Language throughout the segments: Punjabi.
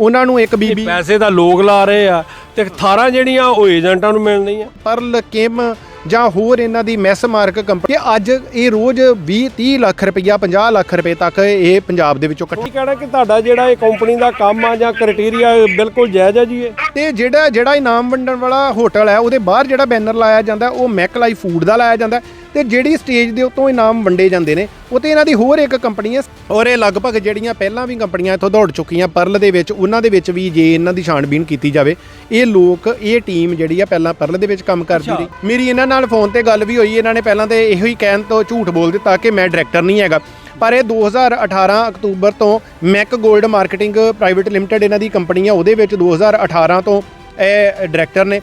ਉਹਨਾਂ ਨੂੰ ਇੱਕ ਬੀਬੀ ਪੈਸੇ ਤਾਂ ਲੋਕ ਲਾ ਰਹੇ ਆ ਤੇ ਥਾਰਾਂ ਜਿਹੜੀਆਂ ਉਹ ਏਜੰਟਾਂ ਨੂੰ ਮਿਲਣੀਆਂ ਪਰਲ ਕਿਮ ਜਾਂ ਹੋਰ ਇਹਨਾਂ ਦੀ ਮੈਸ ਮਾਰਕ ਕੰਪਨੀ ਅੱਜ ਇਹ ਰੋਜ਼ 20 30 ਲੱਖ ਰੁਪਈਆ 50 ਲੱਖ ਰੁਪਏ ਤੱਕ ਇਹ ਪੰਜਾਬ ਦੇ ਵਿੱਚੋਂ ਇਕੱਠਾ ਕੀ ਕਹਿਣਾ ਕਿ ਤੁਹਾਡਾ ਜਿਹੜਾ ਇਹ ਕੰਪਨੀ ਦਾ ਕੰਮ ਆ ਜਾਂ ਕ੍ਰਾਈਟੇਰੀਆ ਬਿਲਕੁਲ ਜਾਇਜ਼ ਹੈ ਜੀ ਇਹ। ਤੇ ਜਿਹੜਾ ਜਿਹੜਾ ਇਨਾਮ ਵੰਡਣ ਵਾਲਾ ਹੋਟਲ ਹੈ ਉਹਦੇ ਬਾਹਰ ਜਿਹੜਾ ਬੈਨਰ ਲਾਇਆ ਜਾਂਦਾ ਉਹ ਮੈਕ ਲਾਈਫ ਫੂਡ ਦਾ ਲਾਇਆ ਜਾਂਦਾ। ਤੇ ਜਿਹੜੀ ਸਟੇਜ ਦੇ ਉੱਤੋਂ ਇਨਾਮ ਵੰਡੇ ਜਾਂਦੇ ਨੇ ਉਹ ਤੇ ਇਹਨਾਂ ਦੀ ਹੋਰ ਇੱਕ ਕੰਪਨੀ ਹੈ। ਔਰ ਇਹ ਲਗਭਗ ਜਿਹੜੀਆਂ ਪਹਿਲਾਂ ਵੀ ਕੰਪਨੀਆਂ ਇੱਥੋਂ ਦੌੜ ਚੁੱਕੀਆਂ ਪਰਲ ਦੇ ਵਿੱਚ ਉਹਨਾਂ ਦੇ ਵਿੱਚ ਵੀ ਜੇ ਇਹਨਾਂ ਦੀ ਛਾਣਬੀਣ ਕੀਤੀ ਜਾਵੇ ਇਹ ਲੋਕ ਇਹ ਟੀਮ ਜਿਹੜੀ ਆ ਪਹਿਲਾਂ ਪਰਲ ਦੇ ਵਿੱਚ ਕੰਮ ਕਰਦੀ ਰਹੀ। ਮੇਰੀ ਇਹਨਾਂ ਨਾਲ ਫੋਨ ਤੇ ਗੱਲ ਵੀ ਹੋਈ ਇਹਨਾਂ ਨੇ ਪਹਿਲਾਂ ਤੇ ਇਹੋ ਹੀ ਕਹਿਣ ਤੋਂ ਝੂਠ ਬੋਲ ਦਿੱਤਾ ਕਿ ਮੈਂ ਡਾਇਰੈਕਟਰ ਨਹੀਂ ਹੈਗਾ। ਪਰ ਇਹ 2018 ਅਕਤੂਬਰ ਤੋਂ ਮੈਕ 골ਡ ਮਾਰਕੀਟਿੰਗ ਪ੍ਰਾਈਵੇਟ ਲਿਮਟਿਡ ਇਹਨਾਂ ਦੀ ਕੰਪਨੀ ਆ ਉਹਦੇ ਵਿੱਚ 2018 ਤੋਂ ਇਹ ਡਾਇਰੈਕਟਰ ਨੇ।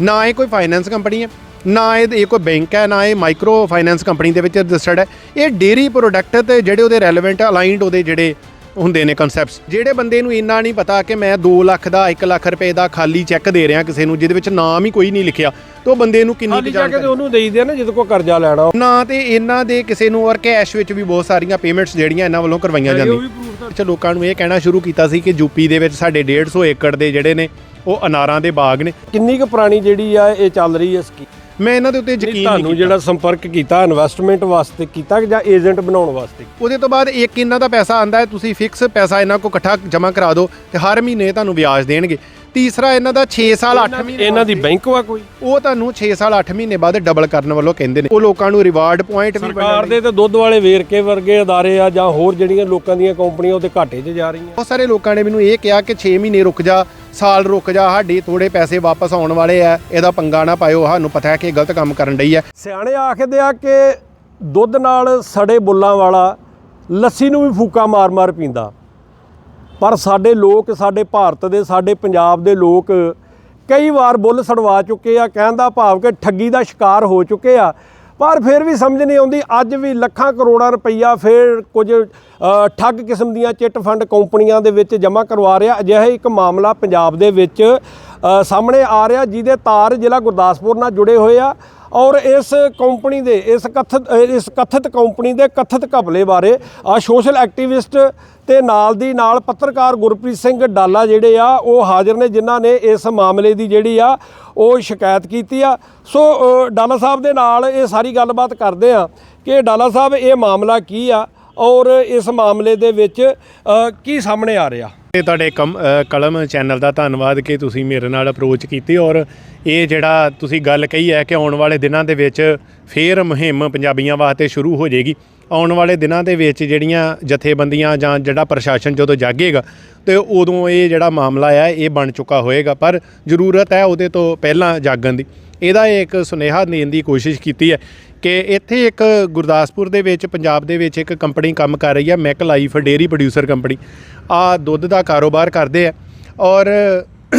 ਨਾ ਇਹ ਕੋਈ ਫਾਈਨੈਂਸ ਕੰਪਨੀ ਹੈ ਨਾ ਇਹ ਕੋਈ ਬੈਂਕ ਹੈ ਨਾ ਇਹ ਮਾਈਕਰੋ ਫਾਈਨੈਂਸ ਕੰਪਨੀ ਦੇ ਵਿੱਚ ਰਜਿਸਟਰਡ ਹੈ। ਇਹ ਡੇਰੀ ਪ੍ਰੋਡਕਟ ਤੇ ਜਿਹੜੇ ਉਹਦੇ ਰੈਲੇਵੈਂਟ ਅਲਾਈਨਡ ਉਹਦੇ ਜਿਹੜੇ ਹੁੰਦੇ ਨੇ ਕਨਸੈਪਟਸ ਜਿਹੜੇ ਬੰਦੇ ਨੂੰ ਇੰਨਾ ਨਹੀਂ ਪਤਾ ਕਿ ਮੈਂ 2 ਲੱਖ ਦਾ 1 ਲੱਖ ਰੁਪਏ ਦਾ ਖਾਲੀ ਚੈੱਕ ਦੇ ਰਿਹਾ ਕਿਸੇ ਨੂੰ ਜਿਹਦੇ ਵਿੱਚ ਨਾਮ ਹੀ ਕੋਈ ਨਹੀਂ ਲਿਖਿਆ ਤੇ ਉਹ ਬੰਦੇ ਨੂੰ ਕਿੰਨੀ ਕੁ ਖਾਲੀ ਕੇ ਤੇ ਜਾਣਕਾਰੀ? ਉਹਨੂੰ ਦੇਈਦੇ ਆ ਨਾ ਜਿਹਦੇ ਕੋਲ ਕਰਜ਼ਾ ਲੈਣਾ ਨਾ ਤੇ ਇਹਨਾਂ ਦੇ ਕਿਸੇ ਨੂੰ ਔਰ ਕੈਸ਼ ਵਿੱਚ ਵੀ ਬਹੁਤ ਸਾਰੀਆਂ ਪੇਮੈਂਟਸ ਜਿਹੜੀਆਂ ਇਹਨਾਂ ਵੱਲੋਂ ਕਰਵਾਈਆਂ ਜਾਂਦੀਆਂ। ਅੱਛਾ ਲੋਕਾਂ ਨੂੰ ਇਹ ਕਹਿਣਾ ਸ਼ੁਰੂ ਕੀਤਾ ਸੀ ਕਿ ਯੂਪੀ ਦੇ ਵਿੱਚ ਸਾਡੇ 150 ਏਕੜ ਦੇ ਜਿਹੜੇ ਨੇ ਉਹ ਅਨਾਰਾਂ ਦੇ ਬਾਗ ਨੇ। ਕਿੰਨੀ ਕੁ ਪੁਰਾਣੀ ਜਿਹੜੀ ਆ ਇਹ ਚੱਲ ਰਹੀ ਹੈ ਸਕੀਮ? ਮੈਂ ਇਹਨਾਂ ਦੇ ਉੱਤੇ ਯਕੀਨ ਨਹੀਂ ਤੁਹਾਨੂੰ ਜਿਹੜਾ ਸੰਪਰਕ ਕੀਤਾ ਇਨਵੈਸਟਮੈਂਟ ਵਾਸਤੇ ਕੀਤਾ ਜਾਂ ਏਜੰਟ ਬਣਾਉਣ ਵਾਸਤੇ? ਉਹਦੇ ਤੋਂ ਬਾਅਦ ਇੱਕ ਇਹਨਾਂ ਦਾ ਪੈਸਾ ਆਂਦਾ ਹੈ ਤੁਸੀਂ ਫਿਕਸ ਪੈਸਾ ਇਹਨਾਂ ਕੋ ਇਕੱਠਾ ਜਮ੍ਹਾਂ ਕਰਾ ਦਿਓ ਤੇ ਹਰ ਮਹੀਨੇ ਤੁਹਾਨੂੰ ਵਿਆਜ ਦੇਣਗੇ। ਤੀਸਰਾ ਇਹਨਾਂ ਦਾ 6 ਸਾਲ 8 ਮਹੀਨੇ ਇਹਨਾਂ ਦੀ ਬੈਂਕ ਵਾ ਕੋਈ? ਉਹ ਤੁਹਾਨੂੰ 6 ਸਾਲ 8 ਮਹੀਨੇ ਬਾਅਦ ਡਬਲ ਕਰਨ ਵੱਲੋਂ ਕਹਿੰਦੇ ਨੇ। ਉਹ ਲੋਕਾਂ ਨੂੰ ਰਿਵਾਰਡ ਪੁਆਇੰਟ ਵੀ ਸਰਕਾਰ ਦੇ ਤੇ ਦੁੱਧ ਵਾਲੇ ਵੇਰਕੇ ਵਰਗੇ ਅਦਾਰੇ ਆ ਜਾਂ ਹੋਰ ਜਿਹੜੀਆਂ ਲੋਕਾਂ ਦੀਆਂ ਕੰਪਨੀਆਂ ਉਹਦੇ ਘਾਟੇ 'ਚ ਜਾ ਰਹੀਆਂ। ਬਹੁਤ ਸਾਰੇ ਲੋਕਾਂ ਨੇ ਮੈਨੂੰ ਇਹ ਕਿਹਾ ਕਿ 6 ਮਹੀਨੇ ਰੁਕ ਜਾ ਸਾਲ ਰੁਕ ਜਾ, ਸਾਡੀ ਥੋੜੇ ਪੈਸੇ ਵਾਪਸ ਆਉਣ ਵਾਲੇ ਆ, ਇਹਦਾ ਪੰਗਾ ਨਾ ਪਾਇਓ, ਸਾਨੂੰ ਪਤਾ ਹੈ ਕਿ ਇਹ ਗਲਤ ਕੰਮ ਕਰਨ ਡਈ ਹੈ ਸਿਆਣੇ ਆਖਦੇ ਆ ਕਿ ਦੁੱਧ ਨਾਲ ਸੜੇ ਬੁੱਲਾਂ ਵਾਲਾ ਲੱਸੀ ਨੂੰ ਵੀ ਫੂਕਾ ਮਾਰ-ਮਾਰ ਪੀਂਦਾ। ਪਰ ਸਾਡੇ ਲੋਕ, ਸਾਡੇ ਭਾਰਤ ਦੇ, ਸਾਡੇ ਪੰਜਾਬ ਦੇ ਲੋਕ ਕਈ ਵਾਰ ਬੁੱਲ ਸੜਵਾ ਚੁੱਕੇ ਆ ਕਹਿਣ ਦਾ ਭਾਵ ਕਿ ਠੱਗੀ ਦਾ ਸ਼ਿਕਾਰ ਹੋ ਚੁੱਕੇ ਆ। ਪਰ ਫਿਰ ਵੀ ਸਮਝ ਨਹੀਂ ਆਉਂਦੀ, ਅੱਜ ਵੀ ਲੱਖਾਂ ਕਰੋੜਾਂ ਰੁਪਈਆ ਫਿਰ ਕੁਝ ਠੱਗ ਕਿਸਮ ਦੀਆਂ ਚਿੱਟ ਫੰਡ ਕੰਪਨੀਆਂ ਦੇ ਵਿੱਚ ਜਮ੍ਹਾਂ ਕਰਵਾ ਰਿਹਾ। ਅਜਿਹਾ ਇੱਕ ਮਾਮਲਾ ਪੰਜਾਬ ਦੇ ਵਿੱਚ ਸਾਹਮਣੇ ਆ ਰਿਹਾ, ਜਿਹਦੇ ਤਾਰ ਜ਼ਿਲ੍ਹਾ ਗੁਰਦਾਸਪੁਰ ਨਾਲ ਜੁੜੇ ਹੋਏ ਆ। ਔਰ ਇਸ ਕੰਪਨੀ ਦੇ, ਇਸ ਕਥਿਤ ਇਸ ਕਥਿਤ ਕੰਪਨੀ ਦੇ ਕਥਿਤ ਘਪਲੇ ਬਾਰੇ ਆ ਸੋਸ਼ਲ ਐਕਟਿਵਿਸਟ ਤੇ ਨਾਲ ਦੀ ਨਾਲ ਪੱਤਰਕਾਰ ਗੁਰਪ੍ਰੀਤ ਸਿੰਘ ਡਾਲਾ ਜਿਹੜੇ ਆ, ਉਹ ਹਾਜ਼ਰ ਨੇ, ਜਿਨ੍ਹਾਂ ਨੇ ਇਸ ਮਾਮਲੇ ਦੀ ਜਿਹੜੀ ਆ, ਉਹ ਸ਼ਿਕਾਇਤ ਕੀਤੀ ਆ। ਸੋ ਡਾਲਾ ਸਾਹਿਬ ਦੇ ਨਾਲ ਇਹ ਸਾਰੀ ਗੱਲਬਾਤ ਕਰਦੇ ਆ ਕਿ ਡਾਲਾ ਸਾਹਿਬ, ਇਹ ਮਾਮਲਾ ਕੀ ਆ ਔਰ ਇਸ ਮਾਮਲੇ ਦੇ ਵਿੱਚ ਕੀ ਸਾਹਮਣੇ ਆ ਰਿਹਾ? ਤੇ ਤੁਹਾਡੇ ਕਮ- ਕਲਮ ਚੈਨਲ ਦਾ ਧੰਨਵਾਦ ਕਿ ਤੁਸੀਂ ਮੇਰੇ ਨਾਲ ਅਪਰੋਚ ਕੀਤੀ ਔਰ ਇਹ ਜਿਹੜਾ ਤੁਸੀਂ ਗੱਲ ਕਹੀ ਹੈ ਕਿ ਆਉਣ ਵਾਲੇ ਦਿਨਾਂ ਦੇ ਵਿੱਚ ਫੇਰ ਮੁਹਿੰਮ ਪੰਜਾਬੀਆਂ ਵਾਸਤੇ ਸ਼ੁਰੂ ਹੋ ਜਾਏਗੀ। ਆਉਣ ਵਾਲੇ ਦਿਨਾਂ ਦੇ ਵਿੱਚ ਜਿਹੜੀਆਂ ਜਥੇਬੰਦੀਆਂ ਜਾਂ ਜਿਹੜਾ ਪ੍ਰਸ਼ਾਸਨ ਜਦੋਂ ਜਾਗੇਗਾ ਤੇ ਉਦੋਂ ਇਹ ਜਿਹੜਾ ਮਾਮਲਾ ਆ, ਇਹ ਬਣ ਚੁੱਕਾ ਹੋਏਗਾ। ਪਰ ਜ਼ਰੂਰਤ ਹੈ ਉਹਦੇ ਤੋਂ ਪਹਿਲਾਂ ਜਾਗਣ ਦੀ। ਇਹਦਾ ਇੱਕ ਸੁਨੇਹਾ ਦੇਣ ਦੀ ਕੋਸ਼ਿਸ਼ ਕੀਤੀ ਹੈ। ਕਿ ਇੱਥੇ ਇੱਕ ਗੁਰਦਾਸਪੁਰ ਦੇ ਵਿੱਚ, ਪੰਜਾਬ ਦੇ ਵਿੱਚ ਇੱਕ ਕੰਪਨੀ ਕੰਮ ਕਰ ਰਹੀ ਹੈ Mac Life dairy producer company ਆ ਦੁੱਧ ਦਾ ਕਾਰੋਬਾਰ ਕਰਦੇ ਆ ਔਰ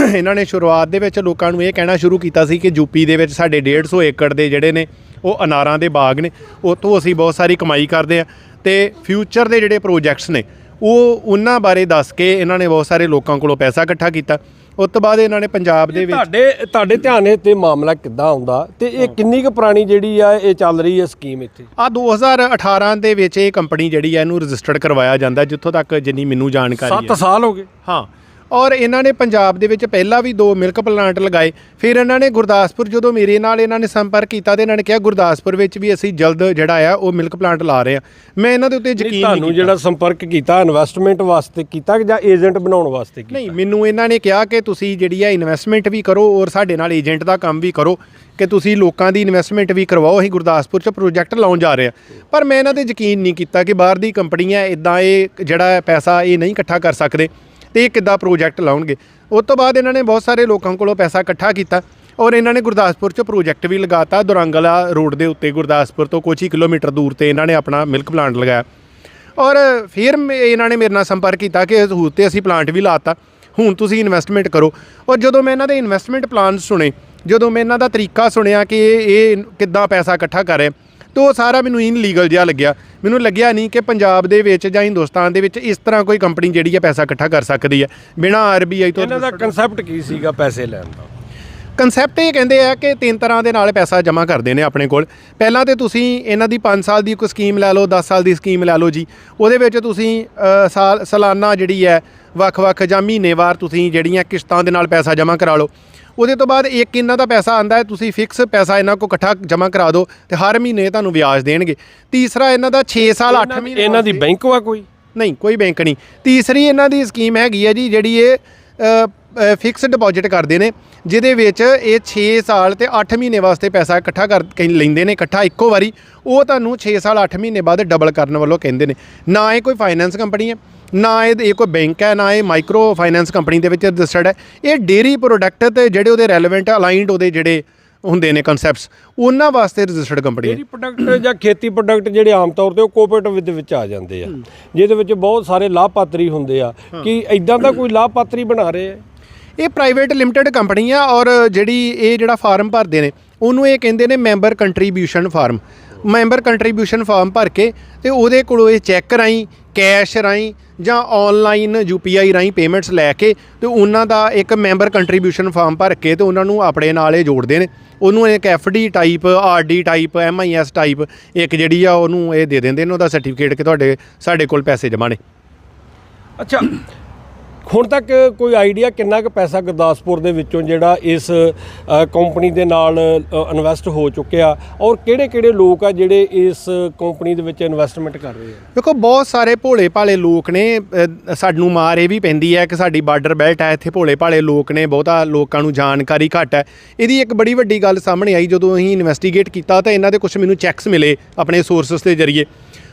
ਇਹਨਾਂ ਨੇ ਸ਼ੁਰੂਆਤ ਦੇ ਵਿੱਚ ਲੋਕਾਂ ਨੂੰ ਇਹ ਕਹਿਣਾ ਸ਼ੁਰੂ ਕੀਤਾ ਸੀ ਕਿ ਯੂਪੀ ਦੇ ਵਿੱਚ ਸਾਡੇ 150 ਏਕੜ ਦੇ ਜਿਹੜੇ ਨੇ, ਉਹ ਅਨਾਰਾਂ ਦੇ ਬਾਗ ਨੇ, ਉੱਥੋਂ ਅਸੀਂ ਬਹੁਤ ਸਾਰੀ ਕਮਾਈ ਕਰਦੇ ਆ ਤੇ ਫਿਊਚਰ ਦੇ ਜਿਹੜੇ ਪ੍ਰੋਜੈਕਟਸ ਨੇ, ਉਹ ਉਹਨਾਂ ਬਾਰੇ ਦੱਸ ਕੇ ਇਹਨਾਂ ਨੇ ਬਹੁਤ ਸਾਰੇ ਲੋਕਾਂ ਕੋਲੋਂ ਪੈਸਾ ਇਕੱਠਾ ਕੀਤਾ। ਉਸ ਤੋਂ ਬਾਅਦ ਇਹਨਾਂ ਨੇ ਪੰਜਾਬ ਦੇ ਵਿੱਚ ਤੁਹਾਡੇ ਤੁਹਾਡੇ ਧਿਆਨ ਇਹ ਤੇ ਮਾਮਲਾ ਕਿੱਦਾਂ ਆਉਂਦਾ? ਤੇ ਇਹ ਕਿੰਨੀ ਕੁ ਪੁਰਾਣੀ ਜਿਹੜੀ ਆ ਇਹ ਚੱਲ ਰਹੀ ਹੈ ਸਕੀਮ ਇੱਥੇ? ਆ 2018 ਦੇ ਵਿੱਚ ਇਹ ਕੰਪਨੀ ਜਿਹੜੀ ਹੈ ਇਹਨੂੰ ਰਜਿਸਟਰਡ ਕਰਵਾਇਆ ਜਾਂਦਾ ਜਿੱਥੋਂ ਤੱਕ ਜਿੰਨੀ ਮੈਨੂੰ ਜਾਣਕਾਰੀ 7 ਹੈ ਸਾਲ ਹੋ ਗਏ? ਹਾਂ। ਔਰ ਇਹਨਾਂ ਨੇ ਪੰਜਾਬ ਦੇ ਵਿੱਚ ਪਹਿਲਾਂ ਵੀ ਦੋ ਮਿਲਕ ਪਲਾਂਟ ਲਗਾਏ। ਫਿਰ ਇਹਨਾਂ ਨੇ ਗੁਰਦਾਸਪੁਰ ਜਦੋਂ ਮੇਰੇ ਨਾਲ ਇਹਨਾਂ ਨੇ ਸੰਪਰਕ ਕੀਤਾ ਤੇ ਇਹਨਾਂ ਨੇ ਕਿਹਾ ਗੁਰਦਾਸਪੁਰ ਵਿੱਚ ਵੀ ਅਸੀਂ ਜਲਦ ਜਿਹੜਾ ਆ ਉਹ ਮਿਲਕ ਪਲਾਂਟ ਲਾ ਰਹੇ ਆ ਮੈਂ ਇਹਨਾਂ ਦੇ ਉੱਤੇ ਯਕੀਨ ਨਹੀਂ ਤੁਹਾਨੂੰ ਜਿਹੜਾ ਸੰਪਰਕ ਕੀਤਾ ਇਨਵੈਸਟਮੈਂਟ ਵਾਸਤੇ ਕੀਤਾ ਜਾਂ ਏਜੰਟ ਬਣਾਉਣ ਵਾਸਤੇ ਕੀਤਾ? ਨਹੀਂ ਮੈਨੂੰ ਇਹਨਾਂ ਨੇ ਕਿਹਾ ਕਿ ਤੁਸੀਂ ਜਿਹੜੀ ਆ ਇਨਵੈਸਟਮੈਂਟ ਵੀ ਕਰੋ ਔਰ ਸਾਡੇ ਨਾਲ ਏਜੰਟ ਦਾ ਕੰਮ ਵੀ ਕਰੋ ਕਿ ਤੁਸੀਂ ਲੋਕਾਂ ਦੀ ਇਨਵੈਸਟਮੈਂਟ ਵੀ ਕਰਵਾਓ। ਅਸੀਂ ਗੁਰਦਾਸਪੁਰ 'ਚ ਪ੍ਰੋਜੈਕਟ ਲਾਉਣ ਜਾ ਰਹੇ ਆ ਪਰ ਮੈਂ ਇਹਨਾਂ ਤੇ ਯਕੀਨ ਨਹੀਂ ਕੀਤਾ ਕਿ ਬਾਹਰ ਦੀ ਕੰਪਨੀ ਹੈ ਇਦਾਂ ਇਹ ਜਿਹੜਾ ਪੈਸਾ ਇਹ ਨਹੀਂ ਇਕੱਠਾ ਕਰ ਸਕਦੇ। ਤੇ ਇਹ ਕਿੱਦਾਂ ਪ੍ਰੋਜੈਕਟ ਲਾਉਣਗੇ। ਉਸ ਤੋਂ ਬਾਅਦ ਇਹਨਾਂ ਨੇ ਬਹੁਤ ਸਾਰੇ ਲੋਕਾਂ ਕੋਲੋਂ ਪੈਸਾ ਇਕੱਠਾ ਕੀਤਾ ਔਰ ਇਹਨਾਂ ਨੇ ਗੁਰਦਾਸਪੁਰ 'ਚ ਪ੍ਰੋਜੈਕਟ ਵੀ ਲਗਾਤਾ। ਦੁਰੰਗਲਾ ਰੋਡ ਦੇ ਉੱਤੇ ਗੁਰਦਾਸਪੁਰ ਤੋਂ ਕੁਝ ਹੀ ਕਿਲੋਮੀਟਰ ਦੂਰ ਤੇ ਇਹਨਾਂ ਨੇ ਆਪਣਾ ਮਿਲਕ ਪਲਾਂਟ ਲਗਾਇਆ। ਔਰ ਫਿਰ ਮੇ- ਇਹਨਾਂ ਨੇ ਮੇਰੇ ਨਾਲ ਸੰਪਰਕ ਕੀਤਾ ਕਿ ਸਹੂਲਤ ਤੇ ਅਸੀਂ ਪਲਾਂਟ ਵੀ ਲਾਤਾ। ਹੁਣ ਤੁਸੀਂ ਇਨਵੈਸਟਮੈਂਟ ਕਰੋ। ਔਰ ਜਦੋਂ ਮੈਂ ਇਹਨਾਂ ਦੇ ਇਨਵੈਸਟਮੈਂਟ ਪਲਾਨ ਸੁਣੇ, ਜਦੋਂ ਮੈਂ ਇਹਨਾਂ ਦਾ ਤਰੀਕਾ ਸੁਣਿਆ ਕਿ ਇਹ ਇਹ ਕਿੱਦਾਂ ਪੈਸਾ ਇਕੱਠਾ ਕਰ ਰਹੇ ਤੇ ਉਹ ਸਾਰਾ ਮੈਨੂੰ ਇਨਲੀਗਲ ਜਿਹਾ ਲੱਗਿਆ। ਮੈਨੂੰ ਲੱਗਿਆ ਨਹੀਂ ਕਿ ਪੰਜਾਬ ਦੇ ਵਿੱਚ ਜਾਂ ਹਿੰਦੁਸਤਾਨ ਦੇ ਵਿੱਚ ਇਸ ਤਰ੍ਹਾਂ ਕੋਈ ਕੰਪਨੀ ਜਿਹੜੀ ਹੈ ਪੈਸਾ ਇਕੱਠਾ ਕਰ ਸਕਦੀ ਹੈ। ਬਿਨਾਂ ਆਰਬੀਆਈ ਤੋਂ ਇਹਨਾਂ ਦਾ ਕਨਸੈਪਟ ਕੀ ਸੀਗਾ ਪੈਸੇ ਲੈਣ ਦਾ? ਕਨਸੈਪਟ ਇਹ ਕਹਿੰਦੇ ਆ ਕਿ ਤਿੰਨ ਤਰ੍ਹਾਂ ਦੇ ਨਾਲ ਪੈਸਾ ਜਮ੍ਹਾਂ ਕਰਦੇ ਨੇ ਆਪਣੇ ਕੋਲ। ਪਹਿਲਾਂ ਤੇ ਤੁਸੀਂ ਇਹਨਾਂ ਦੀ 5 ਸਾਲ ਦੀ ਕੋਈ ਸਕੀਮ ਲੈ ਲਓ 10 ਸਾਲ ਦੀ ਸਕੀਮ ਲੈ ਲਓ ਜੀ। ਉਹਦੇ ਵਿੱਚ ਤੁਸੀਂ ਸਾਲ ਸਾਲਾਨਾ ਜਿਹੜੀ ਹੈ ਵੱਖ-ਵੱਖ ਜਾਂ ਮਹੀਨੇਵਾਰ ਤੁਸੀਂ ਜਿਹੜੀਆਂ ਕਿਸ਼ਤਾਂ ਦੇ ਨਾਲ ਪੈਸਾ ਜਮ੍ਹਾਂ ਕਰਾ ਲਓ। ਉਹਦੇ ਤੋਂ ਬਾਅਦ ਇੱਕ ਇਹਨਾਂ ਦਾ ਪੈਸਾ ਆਂਦਾ ਹੈ ਤੁਸੀਂ ਫਿਕਸ ਪੈਸਾ ਇਹਨਾਂ ਕੋ ਇਕੱਠਾ ਜਮ੍ਹਾਂ ਕਰਾ ਦਿਓ ਤੇ ਹਰ ਮਹੀਨੇ ਤੁਹਾਨੂੰ ਵਿਆਜ ਦੇਣਗੇ। ਤੀਸਰਾ ਇਹਨਾਂ ਦਾ 6 ਸਾਲ 8 ਮਹੀਨੇ ਇਹਨਾਂ ਦੀ ਬੈਂਕ ਵਾ ਕੋਈ? ਨਹੀਂ ਕੋਈ ਬੈਂਕ ਨਹੀਂ। ਤੀਸਰੀ ਇਹਨਾਂ ਦੀ ਸਕੀਮ ਹੈਗੀ ਹੈ ਜੀ ਜਿਹੜੀ ਇਹ ਫਿਕਸ ਡਿਪੋਜ਼ਿਟ ਕਰਦੇ ਨੇ ਜਿਹਦੇ ਵਿੱਚ ਇਹ 6 ਸਾਲ ਤੇ 8 ਮਹੀਨੇ ਵਾਸਤੇ ਪੈਸਾ ਇਕੱਠਾ ਕਰ ਲੈਂਦੇ ਨੇ ਇਕੱਠਾ ਇੱਕੋ ਵਾਰੀ। ਉਹ ਤੁਹਾਨੂੰ 6 ਸਾਲ 8 ਮਹੀਨੇ ਬਾਅਦ ਡਬਲ ਕਰਨ ਵੱਲੋਂ ਕਹਿੰਦੇ ਨੇ। ਨਾ ਇਹ ਕੋਈ ਫਾਈਨੈਂਸ ਕੰਪਨੀ ਹੈ। ਨਾ ਇਹ ਕੋਈ ਬੈਂਕ ਹੈ ਨਾ ਇਹ ਮਾਈਕਰੋ ਫਾਈਨੈਂਸ ਕੰਪਨੀ ਦੇ ਵਿੱਚ ਰਜਿਸਟਰਡ ਹੈ। ਇਹ ਡੇਰੀ ਪ੍ਰੋਡਕਟ ਤੇ ਜਿਹੜੇ ਉਹਦੇ ਰੈਲੇਵੈਂਟ ਅਲਾਈਨਡ ਉਹਦੇ ਜਿਹੜੇ ਹੁੰਦੇ ਨੇ ਕਨਸੈਪਟਸ ਉਹਨਾਂ ਵਾਸਤੇ ਰਜਿਸਟਰਡ ਕੰਪਨੀ ਹੈ। ਡੇਰੀ ਪ੍ਰੋਡਕਟ ਜਾਂ ਖੇਤੀ ਪ੍ਰੋਡਕਟ ਜਿਹੜੇ ਆਮ ਤੌਰ ਤੇ ਉਹ ਕੋਆਪਰੇਟਿਵ ਦੇ ਵਿੱਚ ਆ ਜਾਂਦੇ ਆ। ਜਿਹਦੇ ਵਿੱਚ ਬਹੁਤ ਸਾਰੇ ਲਾਭਪਾਤਰੀ ਹੁੰਦੇ ਆ। ਕਿ ਇਦਾਂ ਦਾ ਕੋਈ ਲਾਭਪਾਤਰੀ ਬਣਾ ਰਹੇ ਆ? ਇਹ ਪ੍ਰਾਈਵੇਟ ਲਿਮਟਿਡ ਕੰਪਨੀ ਆ ਔਰ ਜਿਹੜੀ ਇਹ ਜਿਹੜਾ ਫਾਰਮ ਭਰਦੇ ਨੇ ਉਹਨੂੰ ਇਹ ਕਹਿੰਦੇ ਨੇ member contribution form member contribution form ਭਰ ਕੇ ਤੇ ਉਹਦੇ ਕੋਲੋਂ ਇਹ ਚੈੱਕ ਰਾਹੀਂ ਕੈਸ਼ ਰਾਹੀਂ ਜਾਂ ਆਨਲਾਈਨ ਯੂਪੀਆਈ ਰਾਹੀਂ ਪੇਮੈਂਟਸ ਲੈ ਕੇ ਤੇ ਉਹਨਾਂ ਦਾ ਇੱਕ ਮੈਂਬਰ ਕੰਟਰੀਬਿਊਸ਼ਨ ਫਾਰਮ ਭਰ ਕੇ ਤੇ ਉਹਨਾਂ ਨੂੰ ਆਪਣੇ ਨਾਲ ਇਹ ਜੋੜਦੇ ਨੇ। ਉਹਨੂੰ ਇੱਕ FD type RD type MIS type ਇੱਕ ਜਿਹੜੀ ਆ ਉਹਨੂੰ ਇਹ ਦੇ ਦਿੰਦੇ ਨੇ, ਉਹਦਾ ਸਰਟੀਫਿਕੇਟ ਕਿ ਤੁਹਾਡੇ, ਸਾਡੇ ਕੋਲ ਪੈਸੇ ਜਮ੍ਹਾਂ ਨੇ। ਅੱਛਾ ਹੁਣ ਤੱਕ ਕੋਈ ਆਈਡੀਆ ਕਿੰਨਾ ਕੁ ਪੈਸਾ ਗੁਰਦਾਸਪੁਰ ਦੇ ਵਿੱਚੋਂ ਜਿਹੜਾ ਇਸ ਕੰਪਨੀ ਦੇ ਨਾਲ ਇਨਵੈਸਟ ਹੋ ਚੁੱਕਿਆ ਔਰ ਕਿਹੜੇ-ਕਿਹੜੇ ਲੋਕ ਆ ਜਿਹੜੇ ਇਸ ਕੰਪਨੀ ਦੇ ਵਿੱਚ ਇਨਵੈਸਟਮੈਂਟ ਕਰ ਰਹੇ ਆ? ਦੇਖੋ, ਬਹੁਤ ਸਾਰੇ ਭੋਲੇ ਭਾਲੇ ਲੋਕ ਨੇ ਸਾਨੂੰ ਮਾਰ ਇਹ ਵੀ ਪੈਂਦੀ ਹੈ ਕਿ ਸਾਡੀ ਬਾਰਡਰ ਬੈਲਟ ਹੈ, ਇੱਥੇ ਭੋਲੇ ਭਾਲੇ ਲੋਕ ਨੇ, ਬਹੁਤਾ ਲੋਕਾਂ ਨੂੰ ਜਾਣਕਾਰੀ ਘੱਟ ਹੈ। ਇਹਦੀ ਇੱਕ ਬੜੀ ਵੱਡੀ ਗੱਲ ਸਾਹਮਣੇ ਆਈ ਜਦੋਂ ਅਸੀਂ ਇਨਵੈਸਟੀਗੇਟ ਕੀਤਾ ਤਾਂ ਇਹਨਾਂ ਦੇ ਕੁਝ ਮੈਨੂੰ ਚੈੱਕਸ ਮਿਲੇ ਆਪਣੇ ਸੋਰਸਸ ਦੇ ਜ਼ਰੀਏ।